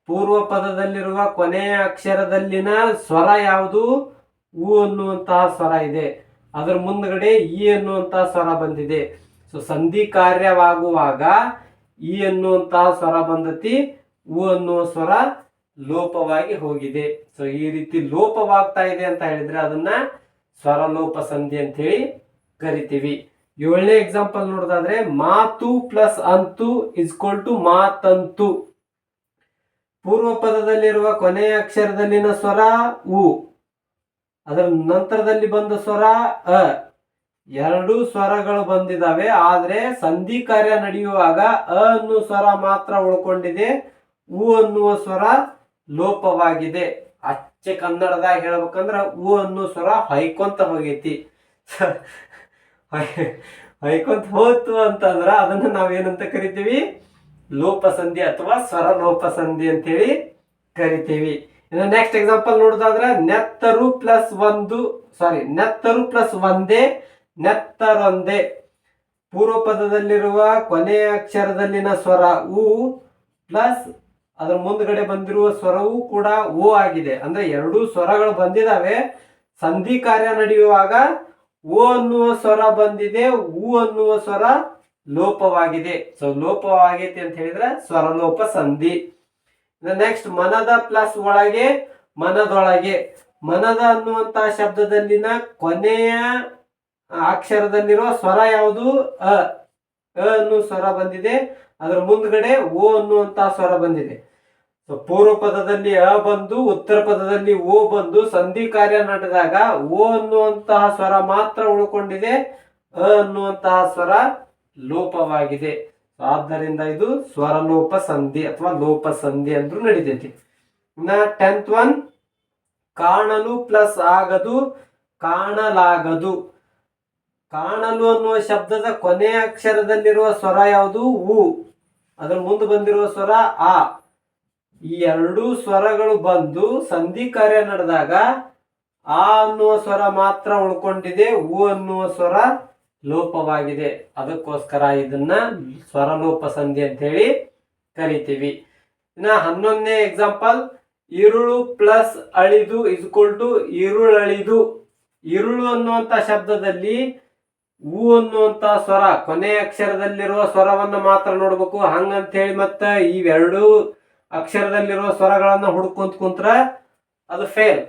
ಪೂರ್ವ ಪದದಲ್ಲಿರುವ ಕೊನೆಯ ಅಕ್ಷರದಲ್ಲಿನ ಸ್ವರ ಯಾವುದು? ಉ ಅನ್ನುವಂತಹ ಸ್ವರ ಇದೆ. ಅದರ ಮುಂದ್ಗಡೆ ಇ ಅನ್ನುವಂತಹ ಸ್ವರ ಬಂದಿದೆ. ಸೊ ಸಂಧಿ ಕಾರ್ಯವಾಗುವಾಗ ಇ ಅನ್ನುವಂತಹ ಸ್ವರ ಬಂದತಿ, ಉ ಅನ್ನುವ ಸ್ವರ ಲೋಪವಾಗಿ ಹೋಗಿದೆ. ಸೊ ಈ ರೀತಿ ಲೋಪವಾಗ್ತಾ ಇದೆ ಅಂತ ಹೇಳಿದ್ರೆ ಅದನ್ನ ಸ್ವರಲೋಪ ಸಂಧಿ ಅಂತ ಹೇಳಿ ಕರಿತೀವಿ. ಏಳನೇ ಎಕ್ಸಾಂಪಲ್ ನೋಡೋದಾದ್ರೆ ಮಾತು ಪ್ಲಸ್ ಅಂತು ಇಸ್ಕೊಲ್ ಟು ಮಾತಂತು. ಪೂರ್ವ ಪದದಲ್ಲಿರುವ ಕೊನೆಯ ಅಕ್ಷರದಲ್ಲಿನ ಸ್ವರ ಉ. ಅದರ ನಂತರದಲ್ಲಿ ಬಂದ ಸ್ವರ ಅ. ಎರಡು ಸ್ವರಗಳು ಬಂದಿದ್ದಾವೆ ಆದರೆ ಸಂಧಿ ಕಾರ್ಯ ನಡೆಯುವಾಗ ಅ ಅನ್ನುವ ಸ್ವರ ಮಾತ್ರ ಉಳ್ಕೊಂಡಿದೆ, ಉ ಅನ್ನುವ ಸ್ವರ ಲೋಪವಾಗಿದೆ. ಅಚ್ಚೆ ಕನ್ನಡದಾಗ ಹೇಳ್ಬೇಕಂದ್ರ ಉ ಅನ್ನೋ ಸ್ವರ ಹೈಕೊಂತ ಹೋಗೈತಿ. ಹೊಯ್ಕೊಂತ ಹೋತು ಅಂತಂದ್ರ ಅದನ್ನ ನಾವೇನಂತ ಕರಿತೀವಿ? ಲೋಪಸಂಧಿ ಅಥವಾ ಸ್ವರ ಲೋಪಸಂಧಿ ಅಂತೇಳಿ ಕರಿತೀವಿ. ಇನ್ನು ನೆಕ್ಸ್ಟ್ ಎಕ್ಸಾಂಪಲ್ ನೋಡೋದಾದ್ರೆ ನೆತ್ತರು ಪ್ಲಸ್ ಒಂದು ಸಾರಿ ನೆತ್ತರು ಪ್ಲಸ್ ಒಂದೇ, ನೆತ್ತರೊಂದೇ. ಪೂರ್ವ ಪದದಲ್ಲಿರುವ ಕೊನೆಯ ಅಕ್ಷರದಲ್ಲಿನ ಸ್ವರ ಉ ಪ್ಲಸ್ ಅದರ ಮುಂದ್ಗಡೆ ಬಂದಿರುವ ಸ್ವರವೂ ಕೂಡ ಓ ಆಗಿದೆ. ಅಂದ್ರೆ ಎರಡೂ ಸ್ವರಗಳು ಬಂದಿದಾವೆ. ಸಂಧಿ ಕಾರ್ಯ ನಡೆಯುವಾಗ ಓ ಅನ್ನುವ ಸ್ವರ ಬಂದಿದೆ, ಊ ಅನ್ನುವ ಸ್ವರ ಲೋಪವಾಗಿದೆ. ಸೊ ಲೋಪವಾಗೈತಿ ಅಂತ ಹೇಳಿದ್ರೆ ಸ್ವರಲೋಪ ಸಂಧಿ. ನೆಕ್ಸ್ಟ್ ಮನದ ಪ್ಲಸ್ ಒಳಗೆ ಮನದೊಳಗೆ. ಮನದ ಅನ್ನುವಂತಹ ಶಬ್ದದಲ್ಲಿನ ಕೊನೆಯ ಅಕ್ಷರದಲ್ಲಿರುವ ಸ್ವರ ಯಾವುದು? ಅ. ಅನ್ನುವ ಸ್ವರ ಬಂದಿದೆ. ಅದರ ಮುಂದ್ಗಡೆ ಓ ಅನ್ನುವಂತ ಸ್ವರ ಬಂದಿದೆ. ಪೂರ್ವ ಪದದಲ್ಲಿ ಅ ಬಂದು, ಉತ್ತರ ಪದದಲ್ಲಿ ಓ ಬಂದು, ಸಂಧಿ ಕಾರ್ಯ ನಡೆದಾಗ ಓ ಅನ್ನುವಂತಹ ಸ್ವರ ಮಾತ್ರ ಉಳ್ಕೊಂಡಿದೆ, ಅ ಅನ್ನುವಂತಹ ಸ್ವರ ಲೋಪವಾಗಿದೆ. ಆದ್ದರಿಂದ ಇದು ಸ್ವರಲೋಪ ಸಂಧಿ ಅಥವಾ ಲೋಪ ಸಂಧಿ ಅಂದ್ರೂ ನಡೀತೈತಿ. ಇನ್ನ ಟೆಂತ್ ಒನ್ ಕಾಣಲು ಪ್ಲಸ್ ಆಗದು, ಕಾಣಲಾಗದು. ಕಾಣಲು ಅನ್ನುವ ಶಬ್ದದ ಕೊನೆಯ ಅಕ್ಷರದಲ್ಲಿರುವ ಸ್ವರ ಯಾವುದು? ಉ. ಅದ್ರ ಮುಂದೆ ಬಂದಿರುವ ಸ್ವರ ಆ. ಈ ಎರಡೂ ಸ್ವರಗಳು ಬಂದು ಸಂಧಿ ಕಾರ್ಯ ನಡೆದಾಗ ಆ ಅನ್ನುವ ಸ್ವರ ಮಾತ್ರ ಉಳ್ಕೊಂಡಿದೆ, ಉ ಅನ್ನುವ ಸ್ವರ ಲೋಪವಾಗಿದೆ. ಅದಕ್ಕೋಸ್ಕರ ಇದನ್ನ ಸ್ವರಲೋಪ ಸಂಧಿ ಅಂತ ಹೇಳಿ ಕರಿತೀವಿ. ಇನ್ನ ಹನ್ನೊಂದನೇ ಎಕ್ಸಾಂಪಲ್ ಇರುಳು ಪ್ಲಸ್ ಅಳಿದು ಇಸ್ಕೊಲ್ ಟು ಇರುಳಳಿದು. ಇರುಳು ಅನ್ನುವಂತ ಶಬ್ದದಲ್ಲಿ ಉ ಅನ್ನುವಂತ ಸ್ವರ, ಕೊನೆಯ ಅಕ್ಷರದಲ್ಲಿರುವ ಸ್ವರವನ್ನು ಮಾತ್ರ ನೋಡ್ಬೇಕು. ಹಂಗಂತ ಹೇಳಿ ಮತ್ತ ಇವೆರಡು ಅಕ್ಷರದಲ್ಲಿರುವ ಸ್ವರಗಳನ್ನ ಹುಡ್ಕೊಂತ ಕುಂತ್ರ ಅದು ಫೇಲ್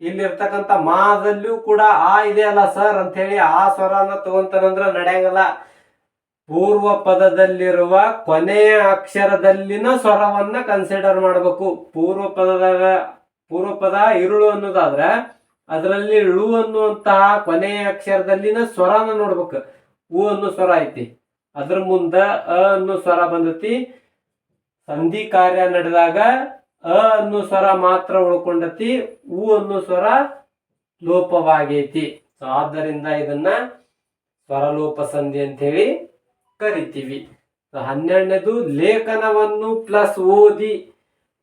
ಇಲ್ಲಿರ್ತಕ್ಕಂಥ ಮಾದಲ್ಲೂ ಕೂಡ ಆ ಇದೆ ಅಲ್ಲ ಸರ್ ಅಂತ ಹೇಳಿ ಆ ಸ್ವರನ ತಗೊಂತಾನಂದ್ರ ನಡೆಯಂಗಲ್ಲ. ಪೂರ್ವ ಪದದಲ್ಲಿರುವ ಕೊನೆಯ ಅಕ್ಷರದಲ್ಲಿನ ಸ್ವರವನ್ನ ಕನ್ಸಿಡರ್ ಮಾಡಬೇಕು. ಪೂರ್ವ ಪದದ, ಪೂರ್ವ ಪದ ಇರುಳು ಅನ್ನೋದಾದ್ರೆ ಅದರಲ್ಲಿ ಳು ಅನ್ನುವಂತಹ ಕೊನೆಯ ಅಕ್ಷರದಲ್ಲಿನ ಸ್ವರನ ನೋಡ್ಬೇಕು. ಉ ಅನ್ನೋ ಸ್ವರ ಐತಿ. ಅದ್ರ ಮುಂದ ಅ ಅನ್ನೋ ಸ್ವರ ಬಂದತಿ. ಸಂಧಿ ಕಾರ್ಯ ನಡೆದಾಗ ಅ ಅನ್ನೋ ಸ್ವರ ಮಾತ್ರ ಉಳ್ಕೊಂಡತಿ, ಉ ಅನ್ನೋ ಸ್ವರ ಲೋಪವಾಗೈತಿ. ಸೊ ಆದ್ದರಿಂದ ಇದನ್ನ ಸ್ವರಲೋಪ ಸಂಧಿ ಅಂತ ಹೇಳಿ ಕರಿತೀವಿ ಹನ್ನೆರಡನೇದು ಲೇಖನವನ್ನು ಪ್ಲಸ್ ಓದಿ.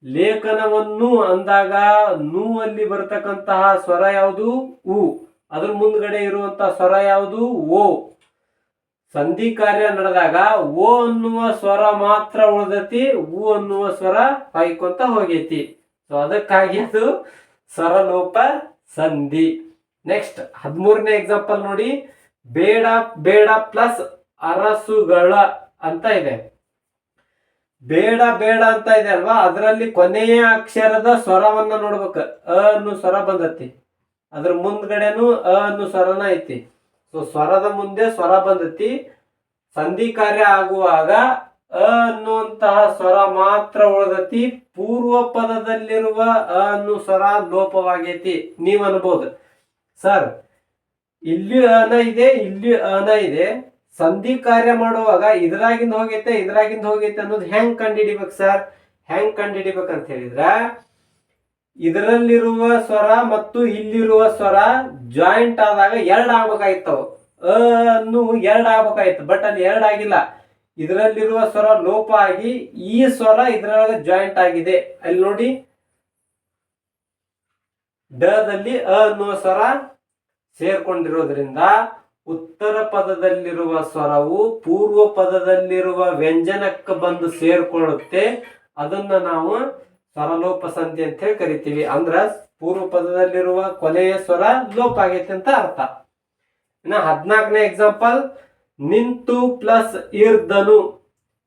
ಲೇಖನವನ್ನು ಅಂದಾಗ ನೂ ಅಲ್ಲಿ ಬರ್ತಕ್ಕಂತಹ ಸ್ವರ ಯಾವುದು? ಉ. ಅದ್ರ ಮುಂದ್ಗಡೆ ಇರುವಂತಹ ಸ್ವರ ಯಾವುದು? ಓ. ಸಂಧಿ ಕಾರ್ಯ ನಡೆದಾಗ ಓ ಅನ್ನುವ ಸ್ವರ ಮಾತ್ರ ಉಳಿದೈತಿ ಊ ಅನ್ನುವ ಸ್ವರ ಹಾಯ್ಕೊಂತ ಹೋಗೈತಿ. ಸೊ ಅದಕ್ಕಾಗಿ ಅದು ಸ್ವರಲೋಪ ಸಂಧಿ. ನೆಕ್ಸ್ಟ್ ಹದಿಮೂರನೇ ಎಕ್ಸಾಂಪಲ್ ನೋಡಿ. ಬೇಡ ಬೇಡ ಪ್ಲಸ್ ಅರಸುಗಳ ಅಂತ ಇದೆ. ಬೇಡ ಬೇಡ ಅಂತ ಇದೆ ಅಲ್ವಾ? ಅದರಲ್ಲಿ ಕೊನೆಯ ಅಕ್ಷರದ ಸ್ವರವನ್ನ ನೋಡ್ಬೇಕು. ಅ ಅನ್ನು ಸ್ವರ ಬಂದತಿ. ಅದ್ರ ಮುಂದ್ಗಡೆನು ಅ ಅನ್ನು ಸ್ವರನ ಐತಿ. ಸೊ ಸ್ವರದ ಮುಂದೆ ಸ್ವರ ಬಂದತಿ. ಸಂಧಿ ಕಾರ್ಯ ಆಗುವಾಗ ಅ ಅನ್ನುವಂತಹ ಸ್ವರ ಮಾತ್ರ ಉಳಿದತಿ. ಪೂರ್ವ ಪದದಲ್ಲಿರುವ ಅ ಅನ್ನು ಸ್ವರ ಲೋಪವಾಗೈತಿ. ನೀವ್ ಅನ್ಬೋದು. ಸರ್ ಇಲ್ಲಿ ಅನ ಇದೆ, ಇಲ್ಲಿ ಅನ ಇದೆ. ಸಂಧಿ ಕಾರ್ಯ ಮಾಡುವಾಗ ಇದ್ರಾಗಿಂದ ಹೋಗೈತೆ ಇದ್ರಾಗಿಂದ ಹೋಗೈತೆ ಅನ್ನೋದು ಹೆಂಗ್ ಕಂಡುಹಿಡಿಬೇಕು ಸರ್ ಹೆಂಗ್ ಕಂಡುಹಿಡಿಬೇಕು ಅಂತ ಹೇಳಿದ್ರ ಇದರಲ್ಲಿರುವ ಸ್ವರ ಮತ್ತು ಇಲ್ಲಿರುವ ಸ್ವರ ಜಾಯಿಂಟ್ ಆದಾಗ ಎರಡ್ ಅ ಅನ್ನು ಎರಡ್ ಆಗ್ಬೇಕಾಯ್ತು ಬಟ್ ಅಲ್ಲಿ ಎರಡ್ ಆಗಿಲ್ಲ. ಇದರಲ್ಲಿರುವ ಸ್ವರ ಲೋಪ ಆಗಿ, ಈ ಸ್ವರ ಇದರೊಳಗೆ ಜಾಯಿಂಟ್ ಆಗಿದೆ. ಅಲ್ಲಿ ನೋಡಿ. ಡದಲ್ಲಿ ಅ ಅನ್ನುವ ಸ್ವರ ಸೇರ್ಕೊಂಡಿರೋದ್ರಿಂದ ಉತ್ತರ ಪದದಲ್ಲಿರುವ ಸ್ವರವು ಪೂರ್ವ ಪದದಲ್ಲಿರುವ ವ್ಯಂಜನಕ್ಕೆ ಬಂದು ಸೇರ್ಕೊಳ್ಳುತ್ತೆ. ಅದನ್ನ ನಾವು ಸ್ವರಲೋಪ ಸಂಧಿ ಅಂತ ಹೇಳಿ ಕರಿತೀವಿ. ಅಂದ್ರ ಪೂರ್ವ ಪದದಲ್ಲಿರುವ ಕೊನೆಯ ಸ್ವರ ಲೋಪ ಆಗೈತೆ ಅಂತ ಅರ್ಥ. ಇನ್ನ ಹದಿನಾಲ್ಕನೇ ಎಕ್ಸಾಂಪಲ್ ನಿಂತು ಪ್ಲಸ್ ಇರ್ದನು.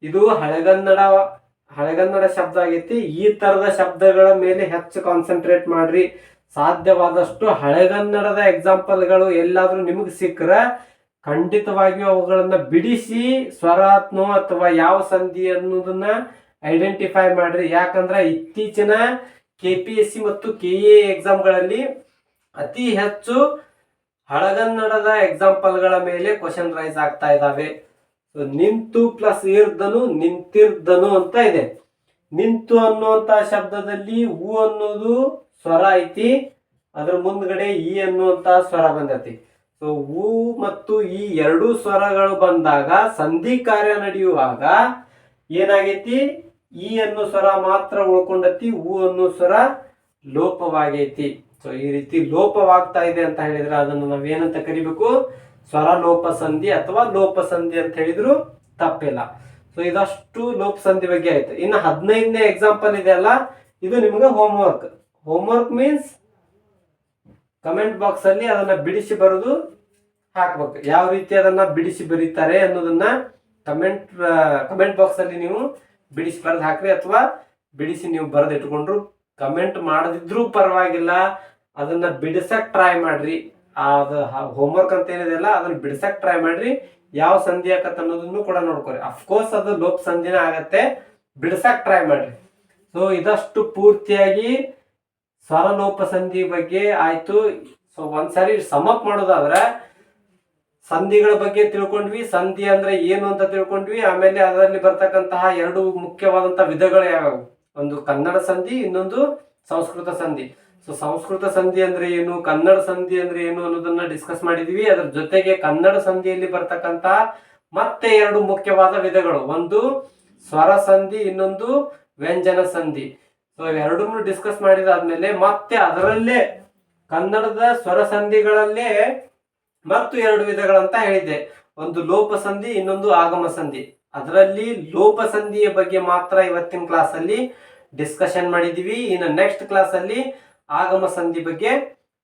ಇದು ಹಳೆಗನ್ನಡ ಹಳೆಗನ್ನಡ ಶಬ್ದ ಆಗೈತಿ. ಈ ತರದ ಶಬ್ದಗಳ ಮೇಲೆ ಹೆಚ್ಚು ಕಾನ್ಸಂಟ್ರೇಟ್ ಮಾಡ್ರಿ. ಸಾಧ್ಯವಾದಷ್ಟು ಹಳೆಗನ್ನಡದ ಎಕ್ಸಾಂಪಲ್ಗಳು ಎಲ್ಲಾದ್ರೂ ನಿಮಗೆ ಸಿಕ್ಕರ ಖಂಡಿತವಾಗಿಯೂ ಅವುಗಳನ್ನ ಬಿಡಿಸಿ ಸ್ವರಾತ್ನೋ ಅಥವಾ ಯಾವ ಸಂಧಿ ಅನ್ನೋದನ್ನ ಐಡೆಂಟಿಫೈ ಮಾಡ್ರಿ. ಯಾಕಂದ್ರೆ ಇತ್ತೀಚಿನ ಕೆ ಪಿ ಎಸ್ ಸಿ ಮತ್ತು ಕೆ ಎ ಎಕ್ಸಾಮ್ಗಳಲ್ಲಿ ಅತಿ ಹೆಚ್ಚು ಹಳಗನ್ನಡದ ಎಕ್ಸಾಂಪಲ್ಗಳ ಮೇಲೆ ಕ್ವಶನ್ ರೈಸ್ ಆಗ್ತಾ ಇದಾವೆ. ಸೊ ನಿಂತು ಪ್ಲಸ್ ಇರ್ದನು, ನಿಂತಿರ್ದನು ಅಂತ ಇದೆ. ನಿಂತು ಅನ್ನುವಂತ ಶಬ್ದದಲ್ಲಿ ಹೂ ಅನ್ನೋದು ಸ್ವರ ಐತಿ. ಅದ್ರ ಮುಂದ್ಗಡೆ ಈ ಅನ್ನುವಂತ ಸ್ವರ ಬಂದೈತಿ. ಸೊ ಹೂ ಮತ್ತು ಈ ಎರಡು ಸ್ವರಗಳು ಬಂದಾಗ, ಸಂಧಿ ಕಾರ್ಯ ನಡೆಯುವಾಗ ಏನಾಗೈತಿ? ಈ ಅನ್ನೋ ಸ್ವರ ಮಾತ್ರ ಉಳ್ಕೊಂಡತಿ ಹೂ ಅನ್ನೋ ಸ್ವರ ಲೋಪವಾಗೈತಿ. ಸೊ ಈ ರೀತಿ ಲೋಪವಾಗ್ತಾ ಇದೆ ಅಂತ ಹೇಳಿದ್ರೆ ಅದನ್ನು ನಾವೇನಂತ ಕರಿಬೇಕು? ಸ್ವರ ಲೋಪ ಸಂಧಿ ಅಥವಾ ಲೋಪ ಸಂಧಿ ಅಂತ ಹೇಳಿದ್ರು ತಪ್ಪಿಲ್ಲ. ಸೊ ಇದಷ್ಟು ಲೋಪ ಸಂಧಿ ಬಗ್ಗೆ ಆಯ್ತು. ಇನ್ನು ಹದಿನೈದನೇ ಎಕ್ಸಾಂಪಲ್ ಇದೆ ಅಲ್ಲ, ಇದು ನಿಮ್ಗೆ homework homework means comment box ಅಲ್ಲಿ ಅದನ್ನ ಬಿಡಿಸಿ ಬರೋದು ಹಾಕ್ಬೇಕು. ಯಾವ ರೀತಿ ಅದನ್ನ ಬಿಡಿಸಿ ಬರೀತಾರೆ ಅನ್ನೋದನ್ನ ಕಮೆಂಟ್ ಕಮೆಂಟ್ ಬಾಕ್ಸ್ ಅಲ್ಲಿ ನೀವು ಬಿಡಿಸಿ ಬರೆದು ಹಾಕ್ರಿ ಅಥವಾ ಬಿಡಿಸಿ ನೀವು ಬರೆದು ಇಟ್ಕೊಂಡ್ರು. ಕಮೆಂಟ್ ಮಾಡದಿದ್ರೂ ಪರವಾಗಿಲ್ಲ. ಅದನ್ನ ಬಿಡಿಸಕ್ ಟ್ರೈ ಮಾಡ್ರಿ. ಅದು ಹೋಮ್ವರ್ಕ್ ಅಂತ ಏನಿದೆಯಲ್ಲ ಅದನ್ನ ಬಿಡಿಸಕ್ ಟ್ರೈ ಮಾಡ್ರಿ. ಯಾವ ಸಂಧಿ ಆಗತ್ತೆ ಅನ್ನೋದನ್ನು ಕೂಡ ನೋಡ್ಕೊರಿ. ಅಫ್ಕೋರ್ಸ್ ಅದು ಲೋಪ್ ಸಂಧಿನ ಆಗತ್ತೆ. ಬಿಡಿಸಕ್ ಟ್ರೈ ಮಾಡ್ರಿ. ಸೊ ಇದಷ್ಟು ಪೂರ್ತಿಯಾಗಿ ಸ್ವರಲೋಪ ಸಂಧಿ ಬಗ್ಗೆ ಆಯ್ತು. ಸೊ ಒಂದ್ಸರಿ ಸಮಪ್ ಮಾಡೋದಾದ್ರೆ ಸಂಧಿಗಳ ಬಗ್ಗೆ ತಿಳ್ಕೊಂಡ್ವಿ, ಸಂಧಿ ಅಂದ್ರೆ ಏನು ಅಂತ ತಿಳ್ಕೊಂಡ್ವಿ, ಆಮೇಲೆ ಅದರಲ್ಲಿ ಬರ್ತಕ್ಕಂತಹ ಎರಡು ಮುಖ್ಯವಾದಂತಹ ವಿಧಗಳು ಯಾವ್ಯಾವು? ಒಂದು ಕನ್ನಡ ಸಂಧಿ, ಇನ್ನೊಂದು ಸಂಸ್ಕೃತ ಸಂಧಿ. ಸೊ ಸಂಸ್ಕೃತ ಸಂಧಿ ಅಂದ್ರೆ ಏನು, ಕನ್ನಡ ಸಂಧಿ ಅಂದ್ರೆ ಏನು ಅನ್ನೋದನ್ನ ಡಿಸ್ಕಸ್ ಮಾಡಿದೀವಿ. ಅದರ ಜೊತೆಗೆ ಕನ್ನಡ ಸಂಧಿಯಲ್ಲಿ ಬರ್ತಕ್ಕಂತಹ ಮತ್ತೆ ಎರಡು ಮುಖ್ಯವಾದ ವಿಧಗಳು. ಒಂದು ಸ್ವರ ಸಂಧಿ, ಇನ್ನೊಂದು ವ್ಯಂಜನ ಸಂಧಿ. ಸೊ ಎರಡನ್ನೂ ಡಿಸ್ಕಸ್ ಮಾಡಿದಾದ್ಮೇಲೆ ಮತ್ತೆ ಅದರಲ್ಲೇ ಕನ್ನಡದ ಸ್ವರ ಸಂಧಿಗಳಲ್ಲೇ ಮತ್ತು ಎರಡು ವಿಧಗಳಂತ ಹೇಳಿದ್ದೆ. ಒಂದು ಲೋಪ ಸಂಧಿ ಇನ್ನೊಂದು ಆಗಮ ಸಂಧಿ ಅದರಲ್ಲಿ ಲೋಪ ಸಂಧಿಯ ಬಗ್ಗೆ ಮಾತ್ರ ಇವತ್ತಿನ ಕ್ಲಾಸ್ ಅಲ್ಲಿ ಡಿಸ್ಕಷನ್ ಮಾಡಿದೀವಿ. ಇನ್ನು ನೆಕ್ಸ್ಟ್ ಕ್ಲಾಸ್ ಅಲ್ಲಿ ಆಗಮ ಸಂಧಿ ಬಗ್ಗೆ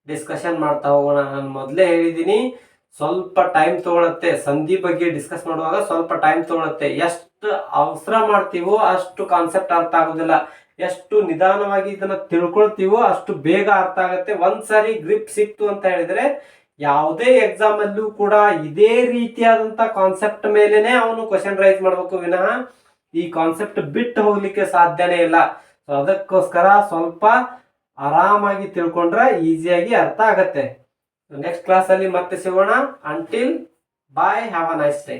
ಡಿಸ್ಕಷನ್ ಮಾಡ್ತಾ ಹೋಗೋಣ. ನಾನು ಮೊದಲೇ ಹೇಳಿದ್ದೀನಿ ಸ್ವಲ್ಪ ಟೈಮ್ ತಗೊಳತ್ತೆ. ಸಂಧಿ ಬಗ್ಗೆ ಡಿಸ್ಕಸ್ ಮಾಡುವಾಗ ಸ್ವಲ್ಪ ಟೈಮ್ ತಗೊಳತ್ತೆ. ಎಷ್ಟು ಅವಸರ ಮಾಡ್ತೀವೋ ಅಷ್ಟು ಕಾನ್ಸೆಪ್ಟ್ ಅರ್ಥ ಆಗೋದಿಲ್ಲ. ಎಷ್ಟು ನಿಧಾನವಾಗಿ ಇದನ್ನ ತಿಳ್ಕೊಳ್ತೀವೋ ಅಷ್ಟು ಬೇಗ ಅರ್ಥ ಆಗತ್ತೆ. ಒಂದ್ಸಾರಿ ಗ್ರಿಪ್ ಸಿಕ್ತು ಅಂತ ಹೇಳಿದ್ರೆ ಯಾವುದೇ ಎಕ್ಸಾಮ್ ಅಲ್ಲೂ ಕೂಡ ಇದೇ ರೀತಿಯಾದಂತ ಕಾನ್ಸೆಪ್ಟ್ ಮೇಲೆನೆ ಅವನು ಕ್ವಶನ್ ರೈಸ್ ಮಾಡಬೇಕು. ವಿನಃ ಈ ಕಾನ್ಸೆಪ್ಟ್ ಬಿಟ್ಟು ಹೋಗ್ಲಿಕ್ಕೆ ಸಾಧ್ಯನೇ ಇಲ್ಲ. ಸೊ ಅದಕ್ಕೋಸ್ಕರ ಸ್ವಲ್ಪ ಆರಾಮಾಗಿ ತಿಳ್ಕೊಂಡ್ರೆ ಈಸಿಯಾಗಿ ಅರ್ಥ ಆಗತ್ತೆ. ನೆಕ್ಸ್ಟ್ ಕ್ಲಾಸ್ ಅಲ್ಲಿ ಮತ್ತೆ ಸಿಗೋಣ. Until bye have a nice day